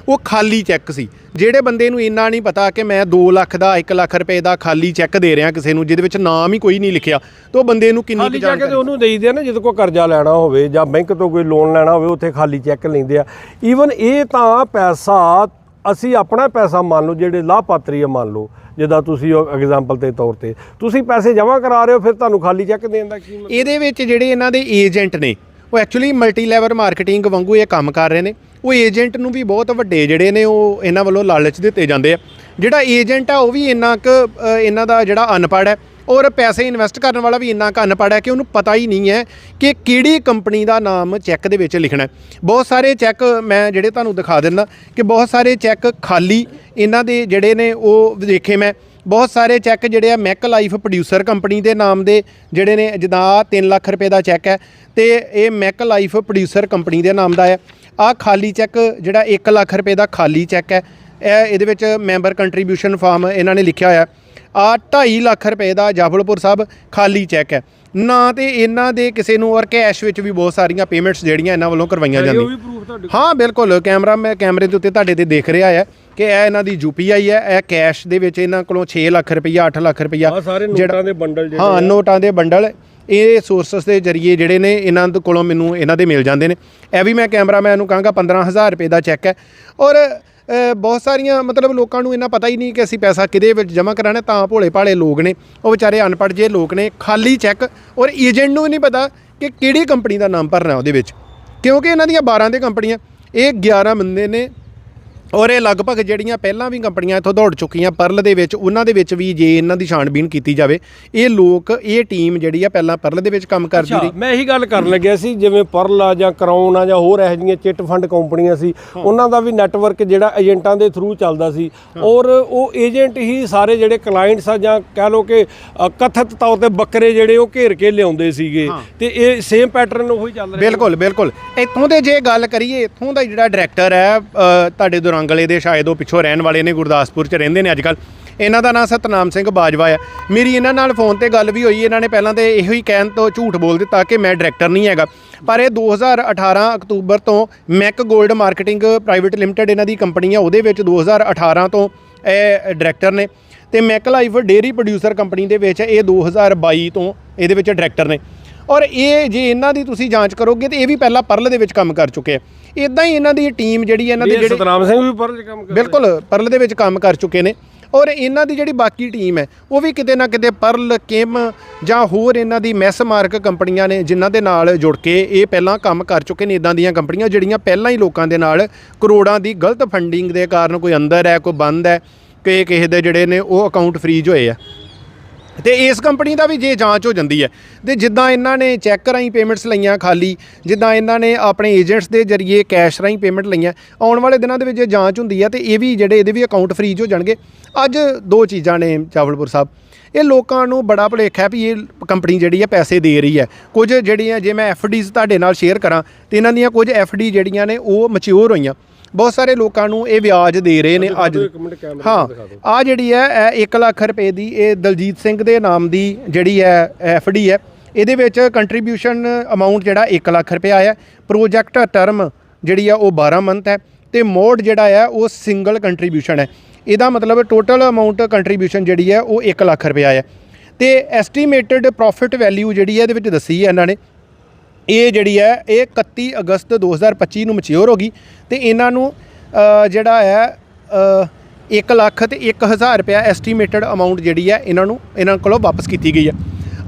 ਉਹ ਖਾਲੀ ਚੈੱਕ ਸੀ। ਜਿਹੜੇ ਬੰਦੇ ਨੂੰ ਇੰਨਾ ਨਹੀਂ ਪਤਾ ਕਿ ਮੈਂ 2 ਲੱਖ ਦਾ 1 ਲੱਖ ਰੁਪਏ ਦਾ ਖਾਲੀ ਚੈੱਕ ਦੇ ਰਿਹਾ ਕਿਸੇ ਨੂੰ ਜਿਹਦੇ ਵਿੱਚ ਨਾਮ ਹੀ ਕੋਈ ਨਹੀਂ ਲਿਖਿਆ ਤਾਂ ਉਹ ਬੰਦੇ ਨੂੰ ਕਿੰਨੀ ਕੁ ਖਾਲੀ ਚੈੱਕ ਤੇ ਉਹਨੂੰ ਦੇਈਦੇ ਆ ਨਾ ਜਦੋਂ ਕੋਈ ਕਰਜ਼ਾ ਲੈਣਾ ਹੋਵੇ ਜਾਂ ਬੈਂਕ ਤੋਂ ਕੋਈ ਲੋਨ ਲੈਣਾ ਹੋਵੇ ਉੱਥੇ ਖਾਲੀ ਚੈੱਕ ਲੈਂਦੇ ਆ। ਈਵਨ ਇਹ ਤਾਂ ਪੈਸਾ ਅਸੀਂ ਆਪਣਾ ਪੈਸਾ ਮੰਨ ਲਓ ਜਿਹੜੇ ਲਾਭਪਾਤਰੀ ਆ ਮੰਨ ਲਓ ਜਿੱਦਾਂ ਤੁਸੀਂ ਐਗਜ਼ਾਮਪਲ ਦੇ ਤੌਰ ਤੇ। ਤੁਸੀਂ ਪੈਸੇ ਜਮ੍ਹਾਂ ਕਰਾ ਰਹੇ ਹੋ ਫਿਰ ਤੁਹਾਨੂੰ ਖਾਲੀ ਚੈੱਕ ਦੇਣ ਦਾ ਕੀ ਮਤਲਬ? ਇਹਦੇ ਵਿੱਚ ਜਿਹੜੇ ਇਹਨਾਂ ਦੇ ਏਜੰਟ ਨੇ ਉਹ ਐਕਚੁਅਲੀ ਮਲਟੀ ਲੈਵਲ ਮਾਰਕੀਟਿੰਗ ਵਾਂਗੂ ਇਹ ਕੰਮ ਕਰ ਰਹੇ ਨੇ। ਉਹ ਏਜੰਟ ਨੂੰ ਵੀ ਬਹੁਤ ਵੱਡੇ ਜਿਹੜੇ ਨੇ ਉਹ ਇਹਨਾਂ ਵੱਲੋਂ ਲਾਲਚ ਦਿੱਤੇ ਜਾਂਦੇ ਆ। ਜਿਹੜਾ ਏਜੰਟ ਆ, ਉਹ ਵੀ ਇੰਨਾ ਕੁ ਇਹਨਾਂ ਦਾ ਜਿਹੜਾ ਅਨਪੜ੍ਹ ਹੈ, ਔਰ ਪੈਸੇ ਇਨਵੈਸਟ ਕਰਨ ਵਾਲਾ ਵੀ ਇੰਨਾ ਕੁ ਅਨਪੜ੍ਹ ਹੈ ਕਿ ਉਹਨੂੰ ਪਤਾ ਹੀ ਨਹੀਂ ਹੈ ਕਿ ਕਿਹੜੀ ਕੰਪਨੀ ਦਾ ਨਾਮ ਚੈੱਕ ਦੇ ਵਿੱਚ ਲਿਖਣਾ ਹੈ। ਬਹੁਤ ਸਾਰੇ ਚੈੱਕ ਮੈਂ ਜਿਹੜੇ ਤੁਹਾਨੂੰ ਦਿਖਾ ਦਿੰਦਾ ਕਿ ਬਹੁਤ ਸਾਰੇ ਚੈੱਕ ਖਾਲੀ ਇਹਨਾਂ ਦੇ ਜਿਹੜੇ ਨੇ, ਉਹ ਦੇਖੇ ਮੈਂ। ਬਹੁਤ ਸਾਰੇ ਚੈੱਕ ਜਿਹੜੇ ਆ ਮੈਕ ਲਾਈਫ ਪ੍ਰੋਡਿਊਸਰ ਕੰਪਨੀ ਦੇ ਨਾਮ ਦੇ ਜਿਹੜੇ ਨੇ, ਜਿੱਦਾਂ ਆਹ 3 ਲੱਖ ਰੁਪਏ ਦਾ ਚੈੱਕ ਹੈ ਤੇ ਇਹ ਮੈਕ ਲਾਈਫ ਪ੍ਰੋਡਿਊਸਰ ਕੰਪਨੀ ਦੇ ਨਾਮ ਦਾ ਹੈ। ਆਹ ਖਾਲੀ ਚੈੱਕ ਜਿਹੜਾ 1 ਲੱਖ ਰੁਪਏ ਦਾ ਖਾਲੀ ਚੈੱਕ ਹੈ ਇਹ ਇਹਦੇ ਵਿੱਚ ਮੈਂਬਰ ਕੰਟਰੀਬਿਊਸ਼ਨ ਫਾਰਮ ਇਹਨਾਂ ਨੇ ਲਿਖਿਆ ਹੋਇਆ। ਆ 2.5 ਲੱਖ ਰੁਪਏ ਦਾ ਜਾਫਲਪੁਰ ਸਾਹਿਬ ਖਾਲੀ ਚੈੱਕ ਹੈ। ਨਾ ਤੇ ਇਹਨਾਂ ਦੇ ਕਿਸੇ ਨੂੰ ਔਰ ਕੈਸ਼ ਵਿੱਚ ਵੀ ਬਹੁਤ ਸਾਰੀਆਂ ਪੇਮੈਂਟਸ ਜਿਹੜੀਆਂ ਇਹਨਾਂ ਵੱਲੋਂ ਕਰਵਾਈਆਂ ਜਾਂਦੀਆਂ। ਹਾਂ ਬਿਲਕੁਲ। ਕੈਮਰਾ ਮੈਂ ਕੈਮਰੇ ਦੇ ਉੱਤੇ ਤੁਹਾਡੇ ਤੇ ਦੇਖ ਰਿਹਾ ਹੈ ਕਿ ਇਹ ਇਹਨਾਂ ਦੀ ਯੂਪੀਆਈ ਹੈ ਇਹ ਕੈਸ਼ ਦੇ ਵਿੱਚ ਇਹਨਾਂ ਕੋਲੋਂ 6 ਲੱਖ ਰੁਪਈਆ 8 ਲੱਖ ਰੁਪਈਆ ਆ ਸਾਰੇ ਨੋਟਾਂ ਦੇ ਬੰਡਲ ਜਿਹੜੇ ਹਾਂ ਨੋਟਾਂ ਦੇ ਬੰਡਲ ਇਹ ਸੋਰਸਸ ਦੇ ਜਰੀਏ ਜਿਹੜੇ ਨੇ ਇਹਨਾਂ ਦੇ ਕੋਲੋਂ ਮੈਨੂੰ ਇਹਨਾਂ ਦੇ ਮਿਲ ਜਾਂਦੇ ਨੇ। ਇਹ ਵੀ ਮੈਂ ਕੈਮਰਾਮੈਨ ਨੂੰ ਕਹਾਂਗਾ 15000 ਰੁਪਏ ਦਾ ਚੈੱਕ ਹੈ। ਔਰ ਬਹੁਤ ਸਾਰੀਆਂ ਮਤਲਬ ਲੋਕਾਂ ਨੂੰ ਇਹਨਾਂ ਪਤਾ ਹੀ ਨਹੀਂ ਕਿ ਅਸੀਂ ਪੈਸਾ ਕਿਹਦੇ ਵਿੱਚ ਜਮ੍ਹਾਂ ਕਰਾਣਾ ਤਾਂ ਭੋਲੇ ਭਾਲੇ ਲੋਕ ਨੇ, ਉਹ ਵਿਚਾਰੇ ਅਨਪੜ੍ਹ ਜੇ ਲੋਕ ਨੇ, ਖਾਲੀ ਚੈੱਕ ਔਰ ਏਜੰਟ ਨੂੰ ਵੀ ਨਹੀਂ ਪਤਾ ਕਿ ਕਿਹੜੀ ਕੰਪਨੀ ਦਾ ਨਾਮ ਭਰਨਾ ਉਹਦੇ ਵਿੱਚ। ਕਿਉਂਕਿ ਇਹਨਾਂ ਦੀਆਂ 12 ਦੇ ਕੰਪਨੀਆਂ ਇਹ 11 ਬੰਦੇ ਨੇ ਔਰ ਇਹ ਲਗਭਗ ਜਿਹੜੀਆਂ ਪਹਿਲਾਂ ਵੀ ਕੰਪਨੀਆਂ ਇੱਥੋਂ ਦੌੜ ਚੁੱਕੀਆਂ ਪਰਲ ਦੇ ਵਿੱਚ ਉਹਨਾਂ ਦੇ ਵਿੱਚ ਵੀ ਜੇ ਇਹਨਾਂ ਦੀ ਛਾਣਬੀਣ ਕੀਤੀ ਜਾਵੇ ਇਹ ਲੋਕ ਇਹ ਟੀਮ ਜਿਹੜੀ ਆ ਪਹਿਲਾਂ ਪਰਲ ਦੇ ਵਿੱਚ ਕੰਮ ਕਰਦੀ ਰਹੀ। ਮੈਂ ਇਹੀ ਗੱਲ ਕਰਨ ਲੱਗਿਆ ਸੀ ਜਿਵੇਂ ਪਰਲ ਆ ਜਾਂ ਕਰਾਉਨ ਆ ਜਾਂ ਹੋਰ ਇਹੋ ਜਿਹੀਆਂ ਚਿੱਟ ਫੰਡ ਕੰਪਨੀਆਂ ਸੀ ਉਹਨਾਂ ਦਾ ਵੀ ਨੈਟਵਰਕ ਜਿਹੜਾ ਏਜੰਟਾਂ ਦੇ ਥਰੂ ਚੱਲਦਾ ਸੀ। ਔਰ ਉਹ ਏਜੰਟ ਹੀ ਸਾਰੇ ਜਿਹੜੇ ਕਲਾਇੰਟਸ ਆ ਜਾਂ ਕਹਿ ਲਓ ਕਿ ਕਥਿਤ ਤੌਰ ਤੇ ਬੱਕਰੇ ਜਿਹੜੇ ਉਹ ਘੇਰ ਕੇ ਲਿਆਉਂਦੇ ਸੀਗੇ। ਤੇ ਇਹ ਸੇਮ ਪੈਟਰਨ ਉਹੀ ਚੱਲ ਰਿਹਾ ਬਿਲਕੁਲ ਬਿਲਕੁਲ। ਇੱਥੋਂ ਦੇ ਜੇ ਗੱਲ ਕਰੀਏ ਇੱਥੋਂ ਦਾ ਜਿਹੜਾ ਡਾਇਰੈਕਟਰ ਹੈ ਤੁਹਾਡੇ ਦੁਰੰਗਲੇ ਦੇ ਸ਼ਾਇਦ ਉਹ ਪਿੱਛੋਂ ਰਹਿਣ ਵਾਲੇ ਨੇ, ਗੁਰਦਾਸਪੁਰ 'ਚ ਰਹਿੰਦੇ ਨੇ ਅੱਜਕੱਲ ਇਹਨਾਂ ਦਾ ਨਾਮ ਸਤਨਾਮ ਸਿੰਘ ਬਾਜਵਾ ਹੈ ਮੇਰੀ ਇਹਨਾਂ ਨਾਲ ਫੋਨ ਤੇ ਗੱਲ ਵੀ ਹੋਈ, ਇਹਨਾਂ ਨੇ ਪਹਿਲਾਂ ਤੇ ਇਹੋ ਹੀ ਕਹਿਣ ਤੋਂ ਝੂਠ ਬੋਲ ਦਿੱਤਾ ਕਿ ਮੈਂ ਡਾਇਰੈਕਟਰ ਨਹੀਂ ਹੈਗਾ। ਪਰ ਇਹ 2018 ਅਕਤੂਬਰ ਤੋਂ ਮੈਕ 골ਡ ਮਾਰਕੀਟਿੰਗ ਪ੍ਰਾਈਵੇਟ ਲਿਮਟਿਡ ਇਹਨਾਂ ਦੀ ਕੰਪਨੀ ਹੈ ਉਹਦੇ ਵਿੱਚ 2018 ਤੋਂ ਇਹ ਡਾਇਰੈਕਟਰ ਨੇ ਤੇ Mac Life dairy producer company ਦੇ ਵਿੱਚ ਇਹ 2022 ਤੋਂ ਇਹਦੇ ਵਿੱਚ ਡਾਇਰੈਕਟਰ ਨੇ। ਔਰ ਇਹ ਜੇ ਇਹਨਾਂ ਦੀ ਤੁਸੀਂ ਜਾਂਚ ਕਰੋਗੇ ਤੇ ਇਹ ਵੀ ਪਹਿਲਾਂ ਪਰਲ ਦੇ ਵਿੱਚ ਕੰਮ ਕਰ ਚੁੱਕੇ ਆ। ਇਦਾਂ ਹੀ ਇਹਨਾਂ ਦੀ ਟੀਮ ਜਿਹੜੀ ਹੈ ਇਹਨਾਂ ਦੇ ਜਿਹੜੇ ਸਤਨਾਮ ਸਿੰਘ ਵੀ ਪਰਲ 'ਚ ਕੰਮ ਕਰ। ਬਿਲਕੁਲ ਪਰਲ ਦੇ ਵਿੱਚ ਕੰਮ ਕਰ ਚੁੱਕੇ ਨੇ। ਔਰ ਇਹਨਾਂ ਦੀ ਜਿਹੜੀ ਬਾਕੀ ਟੀਮ ਹੈ ਉਹ ਵੀ ਕਿਤੇ ਨਾ ਕਿਤੇ ਪਰਲ ਕਿਮ ਜਾਂ ਹੋਰ ਇਹਨਾਂ ਦੀ ਮੈਸ ਮਾਰਕ ਕੰਪਨੀਆਂ ਨੇ ਜਿਨ੍ਹਾਂ ਦੇ ਨਾਲ ਜੁੜ ਕੇ ਇਹ ਪਹਿਲਾਂ ਕੰਮ ਕਰ ਚੁੱਕੇ ਨੇ ਇਦਾਂ ਦੀਆਂ ਕੰਪਨੀਆਂ ਜਿਹੜੀਆਂ ਪਹਿਲਾਂ ਹੀ ਲੋਕਾਂ ਦੇ ਨਾਲ ਕਰੋੜਾਂ ਦੀ ਗਲਤ ਫੰਡਿੰਗ ਦੇ ਕਾਰਨ ਕੋਈ ਅੰਦਰ ਹੈ ਕੋਈ ਬੰਦ ਹੈ ਕਿ ਕਿਸੇ ਦੇ ਜਿਹੜੇ ਨੇ ਉਹ ਅਕਾਊਂਟ ਫ੍ਰੀਜ ਹੋਏ ਆ। ਤੇ ਇਸ ਕੰਪਨੀ ਦਾ ਵੀ ਜੇ ਜਾਂਚ ਹੋ ਜਾਂਦੀ ਹੈ। ਤੇ ਜਿੱਦਾਂ ਇਹਨਾਂ ਨੇ ਚੈੱਕ ਰਾਹੀਂ ਪੇਮੈਂਟਸ ਲਈਆਂ ਖਾਲੀ, ਜਿੱਦਾਂ ਇਹਨਾਂ ਨੇ ਆਪਣੇ ਏਜੰਟਸ ਦੇ ਜ਼ਰੀਏ ਕੈਸ਼ ਰਾਹੀਂ ਪੇਮੈਂਟ ਲਈਆਂ, ਆਉਣ ਵਾਲੇ ਦਿਨਾਂ ਦੇ ਵਿੱਚ ਜੇ ਜਾਂਚ ਹੁੰਦੀ ਹੈ ਤੇ ਇਹ ਵੀ ਜਿਹੜੇ ਇਹਦੇ ਵੀ ਅਕਾਊਂਟ ਫਰੀਜ਼ ਹੋ ਜਾਣਗੇ। ਅੱਜ ਦੋ ਚੀਜ਼ਾਂ ਨੇ ਚਾਵਲਪੁਰ ਸਾਹਿਬ। ਇਹ ਲੋਕਾਂ ਨੂੰ ਬੜਾ ਭੁਲੇਖਾ ਹੈ ਵੀ ਇਹ ਕੰਪਨੀ ਜਿਹੜੀ ਹੈ ਪੈਸੇ ਦੇ ਰਹੀ ਹੈ। ਕੁਝ ਜਿਹੜੀਆਂ, ਜੇ ਮੈਂ ਡੀਜ਼ ਤੁਹਾਡੇ ਨਾਲ ਸ਼ੇਅਰ ਕਰਾਂ, ਤੇ ਇਹਨਾਂ ਦੀਆਂ ਕੁਝ ਡੀ ਜਿਹੜੀਆਂ ਨੇ ਉਹ ਮੈਚੁਰ ਹੋਈਆਂ। ਬਹੁਤ ਸਾਰੇ ਲੋਕਾਂ ਨੂੰ ਇਹ ਵਿਆਜ ਦੇ ਰਹੇ ਨੇ ਅੱਜ। ਹਾਂ ਆ ਜਿਹੜੀ ਹੈ ਇਹ 1 ਲੱਖ ਰੁਪਏ ਦੀ ਇਹ ਦਲਜੀਤ ਸਿੰਘ ਦੇ ਨਾਮ ਦੀ ਜਿਹੜੀ ਹੈ ਡੀ ਹੈ। ਇਹਦੇ ਵਿੱਚ ਕੰਟਰੀਬਿਊਸ਼ਨ ਅਮਾਉਂਟ ਜਿਹੜਾ 1 ਲੱਖ ਰੁਪਏ ਆਇਆ ਪ੍ਰੋਜੈਕਟ ਟਰਮ ਜਿਹੜੀ ਆ ਉਹ 12 ਮੰਥ ਹੈ ਤੇ ਮੋਡ ਜਿਹੜਾ ਹੈ ਉਹ ਸਿੰਗਲ ਕੰਟਰੀਬਿਊਸ਼ਨ ਹੈ। ਇਹਦਾ ਮਤਲਬ ਟੋਟਲ ਅਮਾਉਂਟ ਕੰਟਰੀਬਿਊਸ਼ਨ ਜਿਹੜੀ ਹੈ ਉਹ 1 ਲੱਖ ਰੁਪਏ ਹੈ। ਤੇ ਐਸਟੀਮੇਟਡ ਪ੍ਰੋਫਿਟ ਵੈਲਿਊ ਜਿਹੜੀ ਹੈ ਇਹਦੇ ਵਿੱਚ ਦੱਸੀ ਹੈ ਇਹਨਾਂ ਨੇ। ਇਹ ਜਿਹੜੀ ਹੈ ਇਹ 31 ਅਗਸਤ 2025 ਨੂੰ ਮੈਚੁਰ ਹੋ ਗਈ ਤੇ ਇਹਨਾਂ ਨੂੰ ਜਿਹੜਾ ਹੈ ਅ, 1 ਲੱਖ ਤੇ 1000 ਰੁਪਇਆ ਐਸਟੀਮੇਟਡ ਅਮਾਉਂਟ ਜਿਹੜੀ ਹੈ ਇਹਨਾਂ ਨੂੰ ਇਹਨਾਂ ਕੋਲੋਂ ਵਾਪਸ ਕੀਤੀ ਗਈ ਹੈ।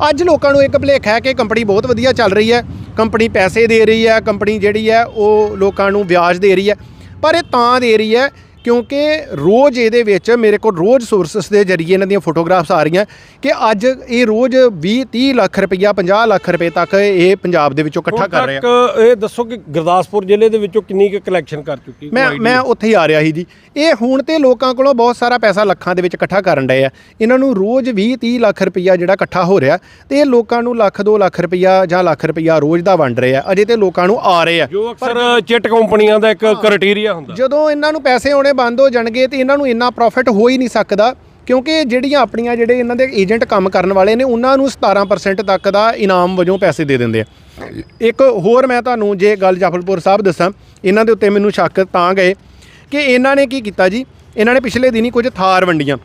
ਅੱਜ ਲੋਕਾਂ ਨੂੰ ਇੱਕ ਭੁਲੇਖਾ ਹੈ ਕਿ ਕੰਪਨੀ ਬਹੁਤ ਵਧੀਆ ਚੱਲ ਰਹੀ ਹੈ ਕੰਪਨੀ ਪੈਸੇ ਦੇ ਰਹੀ ਹੈ ਕੰਪਨੀ ਜਿਹੜੀ ਹੈ ਉਹ ਲੋਕਾਂ ਨੂੰ ਵਿਆਜ ਦੇ ਰਹੀ ਹੈ ਪਰ ਇਹ ਤਾਂ ਦੇ ਰਹੀ ਹੈ ਕਿਉਂਕਿ ਰੋਜ਼ ਇਹਦੇ ਵਿੱਚ ਮੇਰੇ ਕੋਲ ਰੋਜ਼ ਸੋਰਸਸ ਦੇ ਜਰੀਏ ਇਹਨਾਂ ਦੀਆਂ ਫੋਟੋਗ੍ਰਾਫਸ ਆ ਰਹੀਆਂ ਕਿ ਅੱਜ ਇਹ ਰੋਜ਼ 20 30 ਲੱਖ ਰੁਪਈਆ 50 ਲੱਖ ਰੁਪਏ ਤੱਕ ਇਹ ਪੰਜਾਬ ਦੇ ਵਿੱਚੋਂ ਇਕੱਠਾ ਕਰ ਰਿਹਾ। ਤੱਕ ਇਹ ਦੱਸੋ ਕਿ ਗੁਰਦਾਸਪੁਰ ਜ਼ਿਲ੍ਹੇ ਦੇ ਵਿੱਚੋਂ ਕਿੰਨੀ ਕੁ ਕਲੈਕਸ਼ਨ ਕਰ ਚੁੱਕੀ ਮੈਂ ਮੈਂ ਉੱਥੇ ਹੀ ਆ ਰਿਹਾ ਸੀ ਜੀ। ਇਹ ਹੁਣ ਤੇ ਲੋਕਾਂ ਕੋਲੋਂ ਬਹੁਤ ਸਾਰਾ ਪੈਸਾ ਲੱਖਾਂ ਦੇ ਵਿੱਚ ਇਕੱਠਾ ਕਰਨ ਡਏ ਆ। ਇਹਨਾਂ ਨੂੰ ਰੋਜ਼ 20 30 ਲੱਖ ਰੁਪਈਆ ਜਿਹੜਾ ਇਕੱਠਾ ਹੋ ਰਿਹਾ ਤੇ ਇਹ ਲੋਕਾਂ ਨੂੰ ਲੱਖ 2 ਲੱਖ ਰੁਪਈਆ ਜਾਂ ਲੱਖ ਰੁਪਈਆ ਰੋਜ਼ ਦਾ ਵੰਡ ਰਹੇ ਆ। ਅਜੇ ਤੇ ਲੋਕਾਂ ਨੂੰ ਆ ਰਹੇ ਆ। ਜੋ ਅਕਸਰ ਚਿੱਟ ਕੰਪਨੀਆਂ ਦਾ ਇੱਕ ਕ੍ਰਾਈਟੇਰੀਆ ਹੁੰਦਾ। ਜਦੋਂ ਇਹਨਾਂ ਨੂੰ ਪੈਸੇ ਆਉਣੇ ਬੰਦ ਹੋ ਜਾਣਗੇ ਤੇ ਇਹਨਾਂ ਨੂੰ ਇੰਨਾ ਪ੍ਰੋਫਿਟ ਹੋ ਹੀ ਨਹੀਂ ਸਕਦਾ ਕਿਉਂਕਿ ਜਿਹੜੀਆਂ ਆਪਣੀਆਂ ਜਿਹੜੇ ਇਹਨਾਂ ਦੇ ਏਜੰਟ ਕੰਮ ਕਰਨ ਵਾਲੇ ਨੇ ਉਹਨਾਂ ਨੂੰ 17% ਤੱਕ ਦਾ ਇਨਾਮ ਵਜੋਂ ਪੈਸੇ ਦੇ ਦਿੰਦੇ ਆ। ਇੱਕ ਹੋਰ ਮੈਂ ਤੁਹਾਨੂੰ ਜੇ ਗੱਲ ਜਾਫਲਪੁਰ ਸਾਹਿਬ ਦੱਸਾਂ ਇਹਨਾਂ ਦੇ ਉੱਤੇ ਮੈਨੂੰ ਸ਼ੱਕ ਤਾਂ ਗਏ ਕਿ ਇਹਨਾਂ ਨੇ ਕੀ ਕੀਤਾ ਜੀ? ਇਹਨਾਂ ਨੇ ਪਿਛਲੇ ਦਿਨੀ ਕੁਝ ਥਾਰ ਵੰਡੀਆਂ।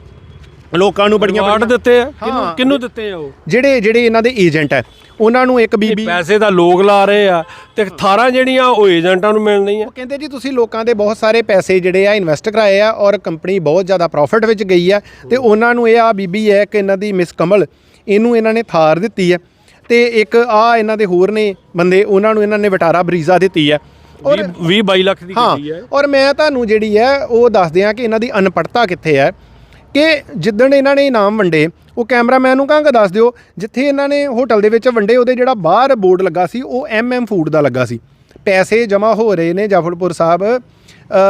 ਲੋਕਾਂ ਨੂੰ ਬੜੀਆਂ ਵਾਰਡ ਦਿੱਤੇ ਆ। ਕਿਹਨੂੰ ਦਿੱਤੇ ਆ ਉਹ? ਜਿਹੜੇ ਜਿਹੜੇ ਇਹਨਾਂ ਦੇ ਏਜੰਟ ਹੈ ਉਹਨਾਂ ਨੂੰ ਇੱਕ ਬੀਬੀ ਪੈਸੇ ਤਾਂ ਲੋਕ ਲਾ ਰਹੇ ਆ ਤੇ ਥਾਰਾਂ ਜਿਹੜੀਆਂ ਉਹ ਏਜੰਟਾਂ ਨੂੰ ਮਿਲਣੀਆਂ। ਉਹ ਕਹਿੰਦੇ ਜੀ ਤੁਸੀਂ ਲੋਕਾਂ ਦੇ ਬਹੁਤ ਸਾਰੇ ਪੈਸੇ ਜਿਹੜੇ ਆ ਇਨਵੈਸਟ ਕਰਾਏ ਆ ਔਰ ਕੰਪਨੀ ਬਹੁਤ ਜ਼ਿਆਦਾ ਪ੍ਰੋਫਿਟ ਵਿੱਚ ਗਈ ਆ ਤੇ ਉਹਨਾਂ ਨੂੰ ਇਹ ਆ ਬੀਬੀ ਹੈ ਕਿ ਇਹਨਾਂ ਦੀ ਮਿਸ ਕਮਲ ਇਹਨੂੰ ਇਹਨਾਂ ਨੇ ਥਾਰ ਦਿੱਤੀ ਹੈ ਤੇ ਇੱਕ ਆ ਇਹਨਾਂ ਦੇ ਹੋਰ ਨੇ ਬੰਦੇ ਉਹਨਾਂ ਨੂੰ ਇਹਨਾਂ ਨੇ ਵਟਾਰਾ ਬਰੀਜ਼ਾ ਦਿੱਤੀ ਹੈ ਔਰ 20 22 ਲੱਖ ਦੀ ਕੀਤੀ ਹੈ ਔਰ ਮੈਂ ਤੁਹਾਨੂੰ ਜਿਹੜੀ ਹੈ ਉਹ ਦੱਸ ਦਿਆਂ ਕਿ ਇਹਨਾਂ ਦੀ ਅਨਪੜਤਾ ਕਿੱਥੇ ਹੈ ਕਿ ਜਿੱਦਣ ਇਹਨਾਂ ਨੇ ਇਨਾਮ ਵੰਡੇ ਉਹ ਕੈਮਰਾਮੈਨ ਨੂੰ ਕਹਾਂਗਾ ਦੱਸ ਦਿਓ ਜਿੱਥੇ ਇਹਨਾਂ ਨੇ ਹੋਟਲ ਦੇ ਵਿੱਚ ਵੰਡੇ ਉਹਦੇ ਜਿਹੜਾ ਬਾਹਰ ਬੋਰਡ ਲੱਗਾ ਸੀ ਉਹ ਐਮਐਮ ਫੂਡ ਦਾ ਲੱਗਾ ਸੀ। ਪੈਸੇ ਜਮ੍ਹਾਂ ਹੋ ਰਹੇ ਨੇ ਜਾਫਰਪੁਰ ਸਾਹਿਬ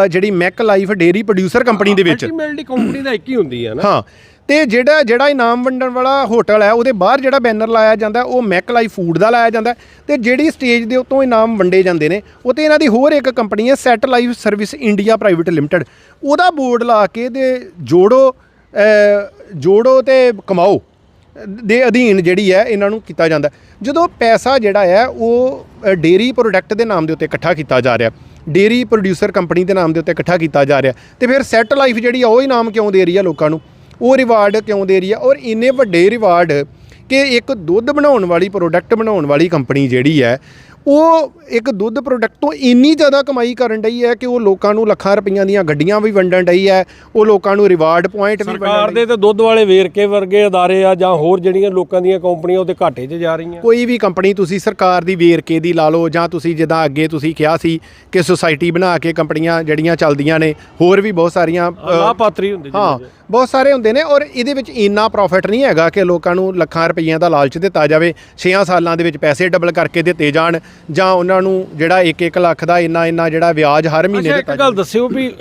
ਜਿਹੜੀ Mac Life dairy producer company ਦੇ ਵਿੱਚ। ਅਲਟੀਮੇਟਲੀ ਕੰਪਨੀ ਦਾ ਇੱਕ ਹੀ ਹੁੰਦੀ ਆ ਨਾ। ਹਾਂ ਤੇ ਜਿਹੜਾ ਜਿਹੜਾ ਇਨਾਮ ਵੰਡਣ ਵਾਲਾ ਹੋਟਲ ਹੈ ਉਹਦੇ ਬਾਹਰ ਜਿਹੜਾ ਬੈਨਰ ਲਾਇਆ ਜਾਂਦਾ ਉਹ ਮੈਕ ਲਾਈਫ ਫੂਡ ਦਾ ਲਾਇਆ ਜਾਂਦਾ। ਤੇ ਜਿਹੜੀ ਸਟੇਜ ਦੇ ਉੱਤੋਂ ਇਨਾਮ ਵੰਡੇ ਜਾਂਦੇ ਨੇ ਉਹ ਤੇ ਇਹਨਾਂ ਦੀ ਹੋਰ ਇੱਕ ਕੰਪਨੀ ਹੈ set Life service India private limited ਉਹਦਾ ਬੋਰਡ ਲਾ ਕੇ ਤੇ ਜੋੜੋ ਜੋੜੋ ਤੇ ਕਮਾਓ ਦੇ ਅਧੀਨ ਜਿਹੜੀ ਹੈ ਇਹਨਾਂ ਨੂੰ ਕੀਤਾ ਜਾਂਦਾ। ਜਦੋਂ ਪੈਸਾ ਜਿਹੜਾ ਹੈ ਉਹ ਅ, ਡੇਰੀ ਪ੍ਰੋਡਕਟ ਦੇ ਨਾਮ ਦੇ ਉੱਤੇ ਇਕੱਠਾ ਕੀਤਾ ਜਾ ਰਿਹਾ। ਡੇਰੀ ਪ੍ਰੋਡਿਊਸਰ ਕੰਪਨੀ ਦੇ ਨਾਮ ਦੇ ਉੱਤੇ ਇਕੱਠਾ ਕੀਤਾ ਜਾ ਰਿਹਾ। ਤੇ ਫਿਰ ਸੈਟ ਲਾਈਫ ਜਿਹੜੀ ਆ ਉਹ ਹੀ ਨਾਮ ਕਿਉਂ ਦੇ ਰਹੀ ਆ ਲੋਕਾਂ ਨੂੰ? ਉਹ ਰਿਵਾਰਡ ਕਿਉਂ ਦੇ ਰਹੀ ਆ? ਔਰ ਇੰਨੇ ਵੱਡੇ ਰਿਵਾਰਡ ਕਿ ਇੱਕ ਦੁੱਧ ਬਣਾਉਣ ਵਾਲੀ ਪ੍ਰੋਡਕਟ ਬਣਾਉਣ ਵਾਲੀ ਕੰਪਨੀ ਜਿਹੜੀ ਹੈ ਉਹ ਇੱਕ ਦੁੱਧ ਪ੍ਰੋਡਕਟ ਤੋਂ ਇੰਨੀ ਜ਼ਿਆਦਾ ਕਮਾਈ ਕਰਨ ਡਈ ਹੈ ਕਿ ਉਹ ਲੋਕਾਂ ਨੂੰ ਲੱਖਾਂ ਰੁਪਈਆਂ ਦੀਆਂ ਗੱਡੀਆਂ ਵੀ ਵੰਡਣ ਡਈ ਹੈ ਉਹ ਲੋਕਾਂ ਨੂੰ ਰਿਵਾਰਡ ਪੁਆਇੰਟ ਵੀ ਸਰਕਾਰ ਵੰਡਣ ਦੇ ਤੇ ਦੁੱਧ ਵਾਲੇ ਵੇਰਕੇ ਵਰਗੇ ਅਦਾਰੇ ਆ ਜਾਂ ਹੋਰ ਜਿਹੜੀਆਂ ਲੋਕਾਂ ਦੀਆਂ ਕੰਪਨੀਆਂ ਉਹਦੇ ਘਾਟੇ 'ਚ ਜਾ ਰਹੀਆਂ। ਕੋਈ ਵੀ ਕੰਪਨੀ ਤੁਸੀਂ ਸਰਕਾਰ ਦੀ ਵੇਰਕੇ ਦੀ ਲਾ ਲਓ ਜਾਂ ਤੁਸੀਂ ਜਿੱਦਾਂ ਅੱਗੇ ਤੁਸੀਂ ਕਿਹਾ ਸੀ ਕਿ ਸੁਸਾਇਟੀ ਬਣਾ ਕੇ ਕੰਪਨੀਆਂ ਜਿਹੜੀਆਂ ਚੱਲਦੀਆਂ ਨੇ ਹੋਰ ਵੀ ਬਹੁਤ ਸਾਰੀਆਂ ਲਾਭਪਾਤਰੀ ਹੁੰਦੇ ਹਾਂ ਬਹੁਤ ਸਾਰੇ ਹੁੰਦੇ ਨੇ ਔਰ ਇਹਦੇ ਵਿੱਚ ਇੰਨਾ ਪ੍ਰੋਫਿਟ ਨਹੀਂ ਹੈਗਾ ਕਿ ਲੋਕਾਂ ਨੂੰ ਲੱਖਾਂ ਰੁਪਈਆਂ ਦਾ ਲਾਲਚ ਦਿੱਤਾ ਜਾਵੇ 6 ਸਾਲਾਂ ਦੇ ਵਿੱਚ ਪੈਸੇ ਡਬਲ ਕਰਕੇ ਦਿੱਤੇ ਜਾਣ ਜਾਂ ਉਹਨਾਂ ਨੂੰ ਜਿਹੜਾ 1-1 ਲੱਖ ਦਾ ਇੰਨਾ ਇੰਨਾ ਜਿਹੜਾ ਵਿਆਜ ਹਰ ਮਹੀਨੇ ਅੱਛਾ ਇੱਕ ਦਿੱਤਾ ਗੱਲ ਦੱਸਿਓ ਵੀ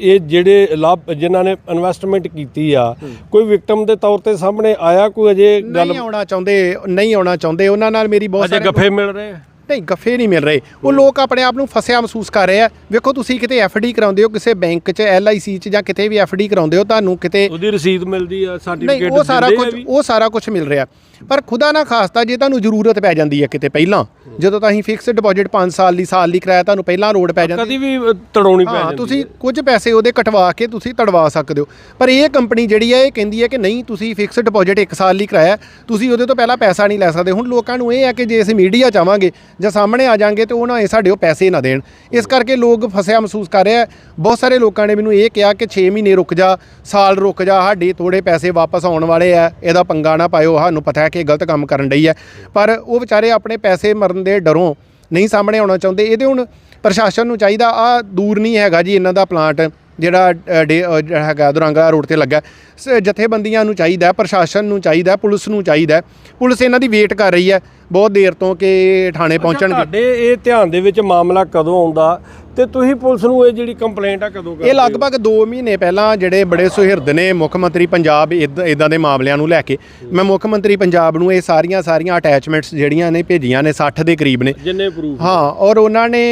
ਇਹ ਜਿਹੜੇ ਲਾਭ ਜਿਨ੍ਹਾਂ ਨੇ ਇਨਵੈਸਟਮੈਂਟ ਕੀਤੀ ਆ ਕੋਈ ਵਿਕਟਮ ਦੇ ਤੌਰ ਤੇ ਸਾਹਮਣੇ ਆਇਆ ਕੋਈ ਅਜੇ ਗੱਲ? ਨਹੀਂ ਆਉਣਾ ਚਾਹੁੰਦੇ ਨਹੀਂ ਆਉਣਾ ਚਾਹੁੰਦੇ। ਉਹਨਾਂ ਨਾਲ ਮੇਰੀ ਬਹੁਤ ਅਜੇ ਸਾਰੇ ਗੱਫੇ ਮਿਲ ਰਹੇ ਆ। ਨਹੀਂ ਗੱਫੇ ਨਹੀਂ ਮਿਲ ਰਹੇ। ਉਹ ਲੋਕ ਆਪਣੇ ਆਪ ਨੂੰ ਫਸਿਆ ਮਹਿਸੂਸ ਕਰ ਰਹੇ ਆ। ਵੇਖੋ ਤੁਸੀਂ ਕਿਤੇ ਡੀ ਕਰਾਉਂਦੇ ਹੋ ਕਿਸੇ ਬੈਂਕ 'ਚ ਐਲਆਈਸੀ 'ਚ ਜਾਂ ਕਿਤੇ ਵੀ ਡੀ ਕਰਾਉਂਦੇ ਹੋ ਤੁਹਾਨੂੰ ਕਿਤੇ ਉਹਦੀ ਰਸੀਦ ਮਿਲਦੀ ਆ ਸਰਟੀਫਿਕੇਟ ਉਹ ਸਾਰਾ ਕੁਝ ਉਹ ਸਾਰਾ ਕੁਝ ਮਿਲ ਰਿਹਾ। ਪਰ ਖੁਦਾ ਨਾ ਖਾਸਤਾ ਜੇ ਤੁਹਾਨੂੰ ਜ਼ਰੂਰਤ ਪੈ ਜਾਂਦੀ ਹੈ ਕਿਤੇ ਪਹਿਲਾਂ ਜਦੋਂ ਤਾਂ ਅਸੀਂ ਫਿਕਸ ਡਿਪੋਜ਼ਿਟ 5 ਸਾਲ ਦੀ ਸਾਲ ਦੀ ਕਰਾਇਆ ਤੁਹਾਨੂੰ ਪਹਿਲਾਂ ਲੋਡ ਪੈ ਜਾਂਦੀ ਕਦੀ ਵੀ ਤੜਾਉਣੀ ਪੈ ਹਾਂ ਜਾਂਦੀ ਤੁਸੀਂ ਕੁਝ ਪੈਸੇ ਉਹਦੇ ਕਟਵਾ ਕੇ ਤੁਸੀਂ ਤੜਵਾ ਸਕਦੇ ਹੋ। ਪਰ ਇਹ ਕੰਪਨੀ ਜਿਹੜੀ ਹੈ ਇਹ ਕਹਿੰਦੀ ਹੈ ਕਿ ਨਹੀਂ ਤੁਸੀਂ ਫਿਕਸ ਡਿਪੋਜ਼ਿਟ 1 ਸਾਲ ਲਈ ਕਰਾਇਆ ਤੁਸੀਂ ਉਹਦੇ ਤੋਂ ਪਹਿਲਾਂ ਪੈਸਾ ਨਹੀਂ ਲੈ ਸਕਦੇ। ਹੁਣ ਲੋਕਾਂ ਨੂੰ ਇਹ ਹੈ ਕਿ ਜੇ ਅਸੀਂ ਮੀਡੀਆ ਚਾਹਾਂਗੇ ਜਾਂ ਸਾਹਮਣੇ ਆ ਜਾਾਂਗੇ ਤੇ ਉਹ ਨਾ ਇਹ ਸਾਡੇ ਉਹ ਪੈਸੇ ਨਾ ਦੇਣ। ਇਸ ਕਰਕੇ ਲੋਕ ਫਸਿਆ ਮਹਿਸੂਸ ਕਰ ਰਹੇ ਬਹੁਤ ਸਾਰੇ ਲੋਕਾਂ ਨੇ ਮੈਨੂੰ ਇਹ ਕਿਹਾ ਕਿ 6 ਮਹੀਨੇ ਰੁਕ ਜਾ ਸਾਲ ਰੁਕ ਜਾ ਸਾਡੇ ਥੋੜੇ ਪੈਸੇ ਵਾਪਸ ਆਉਣ ਵਾਲੇ ਆ ਇਹਦਾ ਪੰਗਾ ਨਾ ਪਾਇਓ ਸਾਨੂੰ ਪਤਾ ਹੈ ਕਿ ਗਲਤ ਕੰਮ ਕਰਨ ਡਈ ਹੈ। ਪਰ ਉਹ ਵਿਚਾਰੇ ਆਪਣੇ ਪੈਸੇ ਮਰਨ ਦੇ ਡਰੋਂ ਨਹੀਂ ਸਾਹਮਣੇ ਆਉਣਾ ਚਾਹੁੰਦੇ। ਇਹਦੇ ਹੁਣ ਪ੍ਰਸ਼ਾਸਨ ਨੂੰ ਚਾਹੀਦਾ ਆ ਦੂਰ ਨਹੀਂ ਹੈਗਾ ਜੀ ਇਹਨਾਂ ਦਾ ਪਲਾਂਟ ਜਿਹੜਾ ਹੈਗਾ ਦੁਰੰਗਾ ਰੋਡ ਤੇ ਲੱਗਾ। ਸ- ਜਥੇਬੰਦੀਆਂ ਨੂੰ ਚਾਹੀਦਾ, ਪ੍ਰਸ਼ਾਸਨ ਨੂੰ ਚਾਹੀਦਾ, ਪੁਲਿਸ ਨੂੰ ਚਾਹੀਦਾ। ਪੁਲਿਸ ਇਹਨਾਂ ਦੀ ਵੇਟ ਕਰ ਰਹੀ ਹੈ। ਬਹੁਤ ਦੇਰ ਤੋਂ ਕਿ ਥਾਣੇ ਪਹੁੰਚਣਗੇ। ਤੁਹਾਡੇ ਇਹ ਧਿਆਨ ਦੇ ਵਿੱਚ ਮਾਮਲਾ ਕਦੋਂ ਆਉਂਦਾ ਤੇ ਤੁਸੀਂ ਪੁਲਿਸ ਨੂੰ ਇਹ ਜਿਹੜੀ ਕੰਪਲੇਂਟ ਆ ਕਦੋਂ ਕਰਦੇ ਇਹ? ਲਗਭਗ 2 ਮਹੀਨੇ ਪਹਿਲਾਂ ਜਿਹੜੇ ਬੜੇ ਸੁਹਿਰਦ ਨੇ ਮੁੱਖ ਮੰਤਰੀ ਪੰਜਾਬ ਇਦਾਂ ਦੇ ਮਾਮਲਿਆਂ ਨੂੰ ਲੈ ਕੇ ਮੈਂ ਮੁੱਖ ਮੰਤਰੀ ਪੰਜਾਬ ਨੂੰ ਇਹ ਸਾਰੀਆਂ ਸਾਰੀਆਂ ਅਟੈਚਮੈਂਟਸ ਜਿਹੜੀਆਂ ਨੇ ਭੇਜੀਆਂ ਨੇ 60 ਦੇ ਕਰੀਬ ਨੇ। ਜਿੰਨੇ ਪ੍ਰੂਫ ਹਾਂ ਔਰ ਉਹਨਾਂ ਨੇ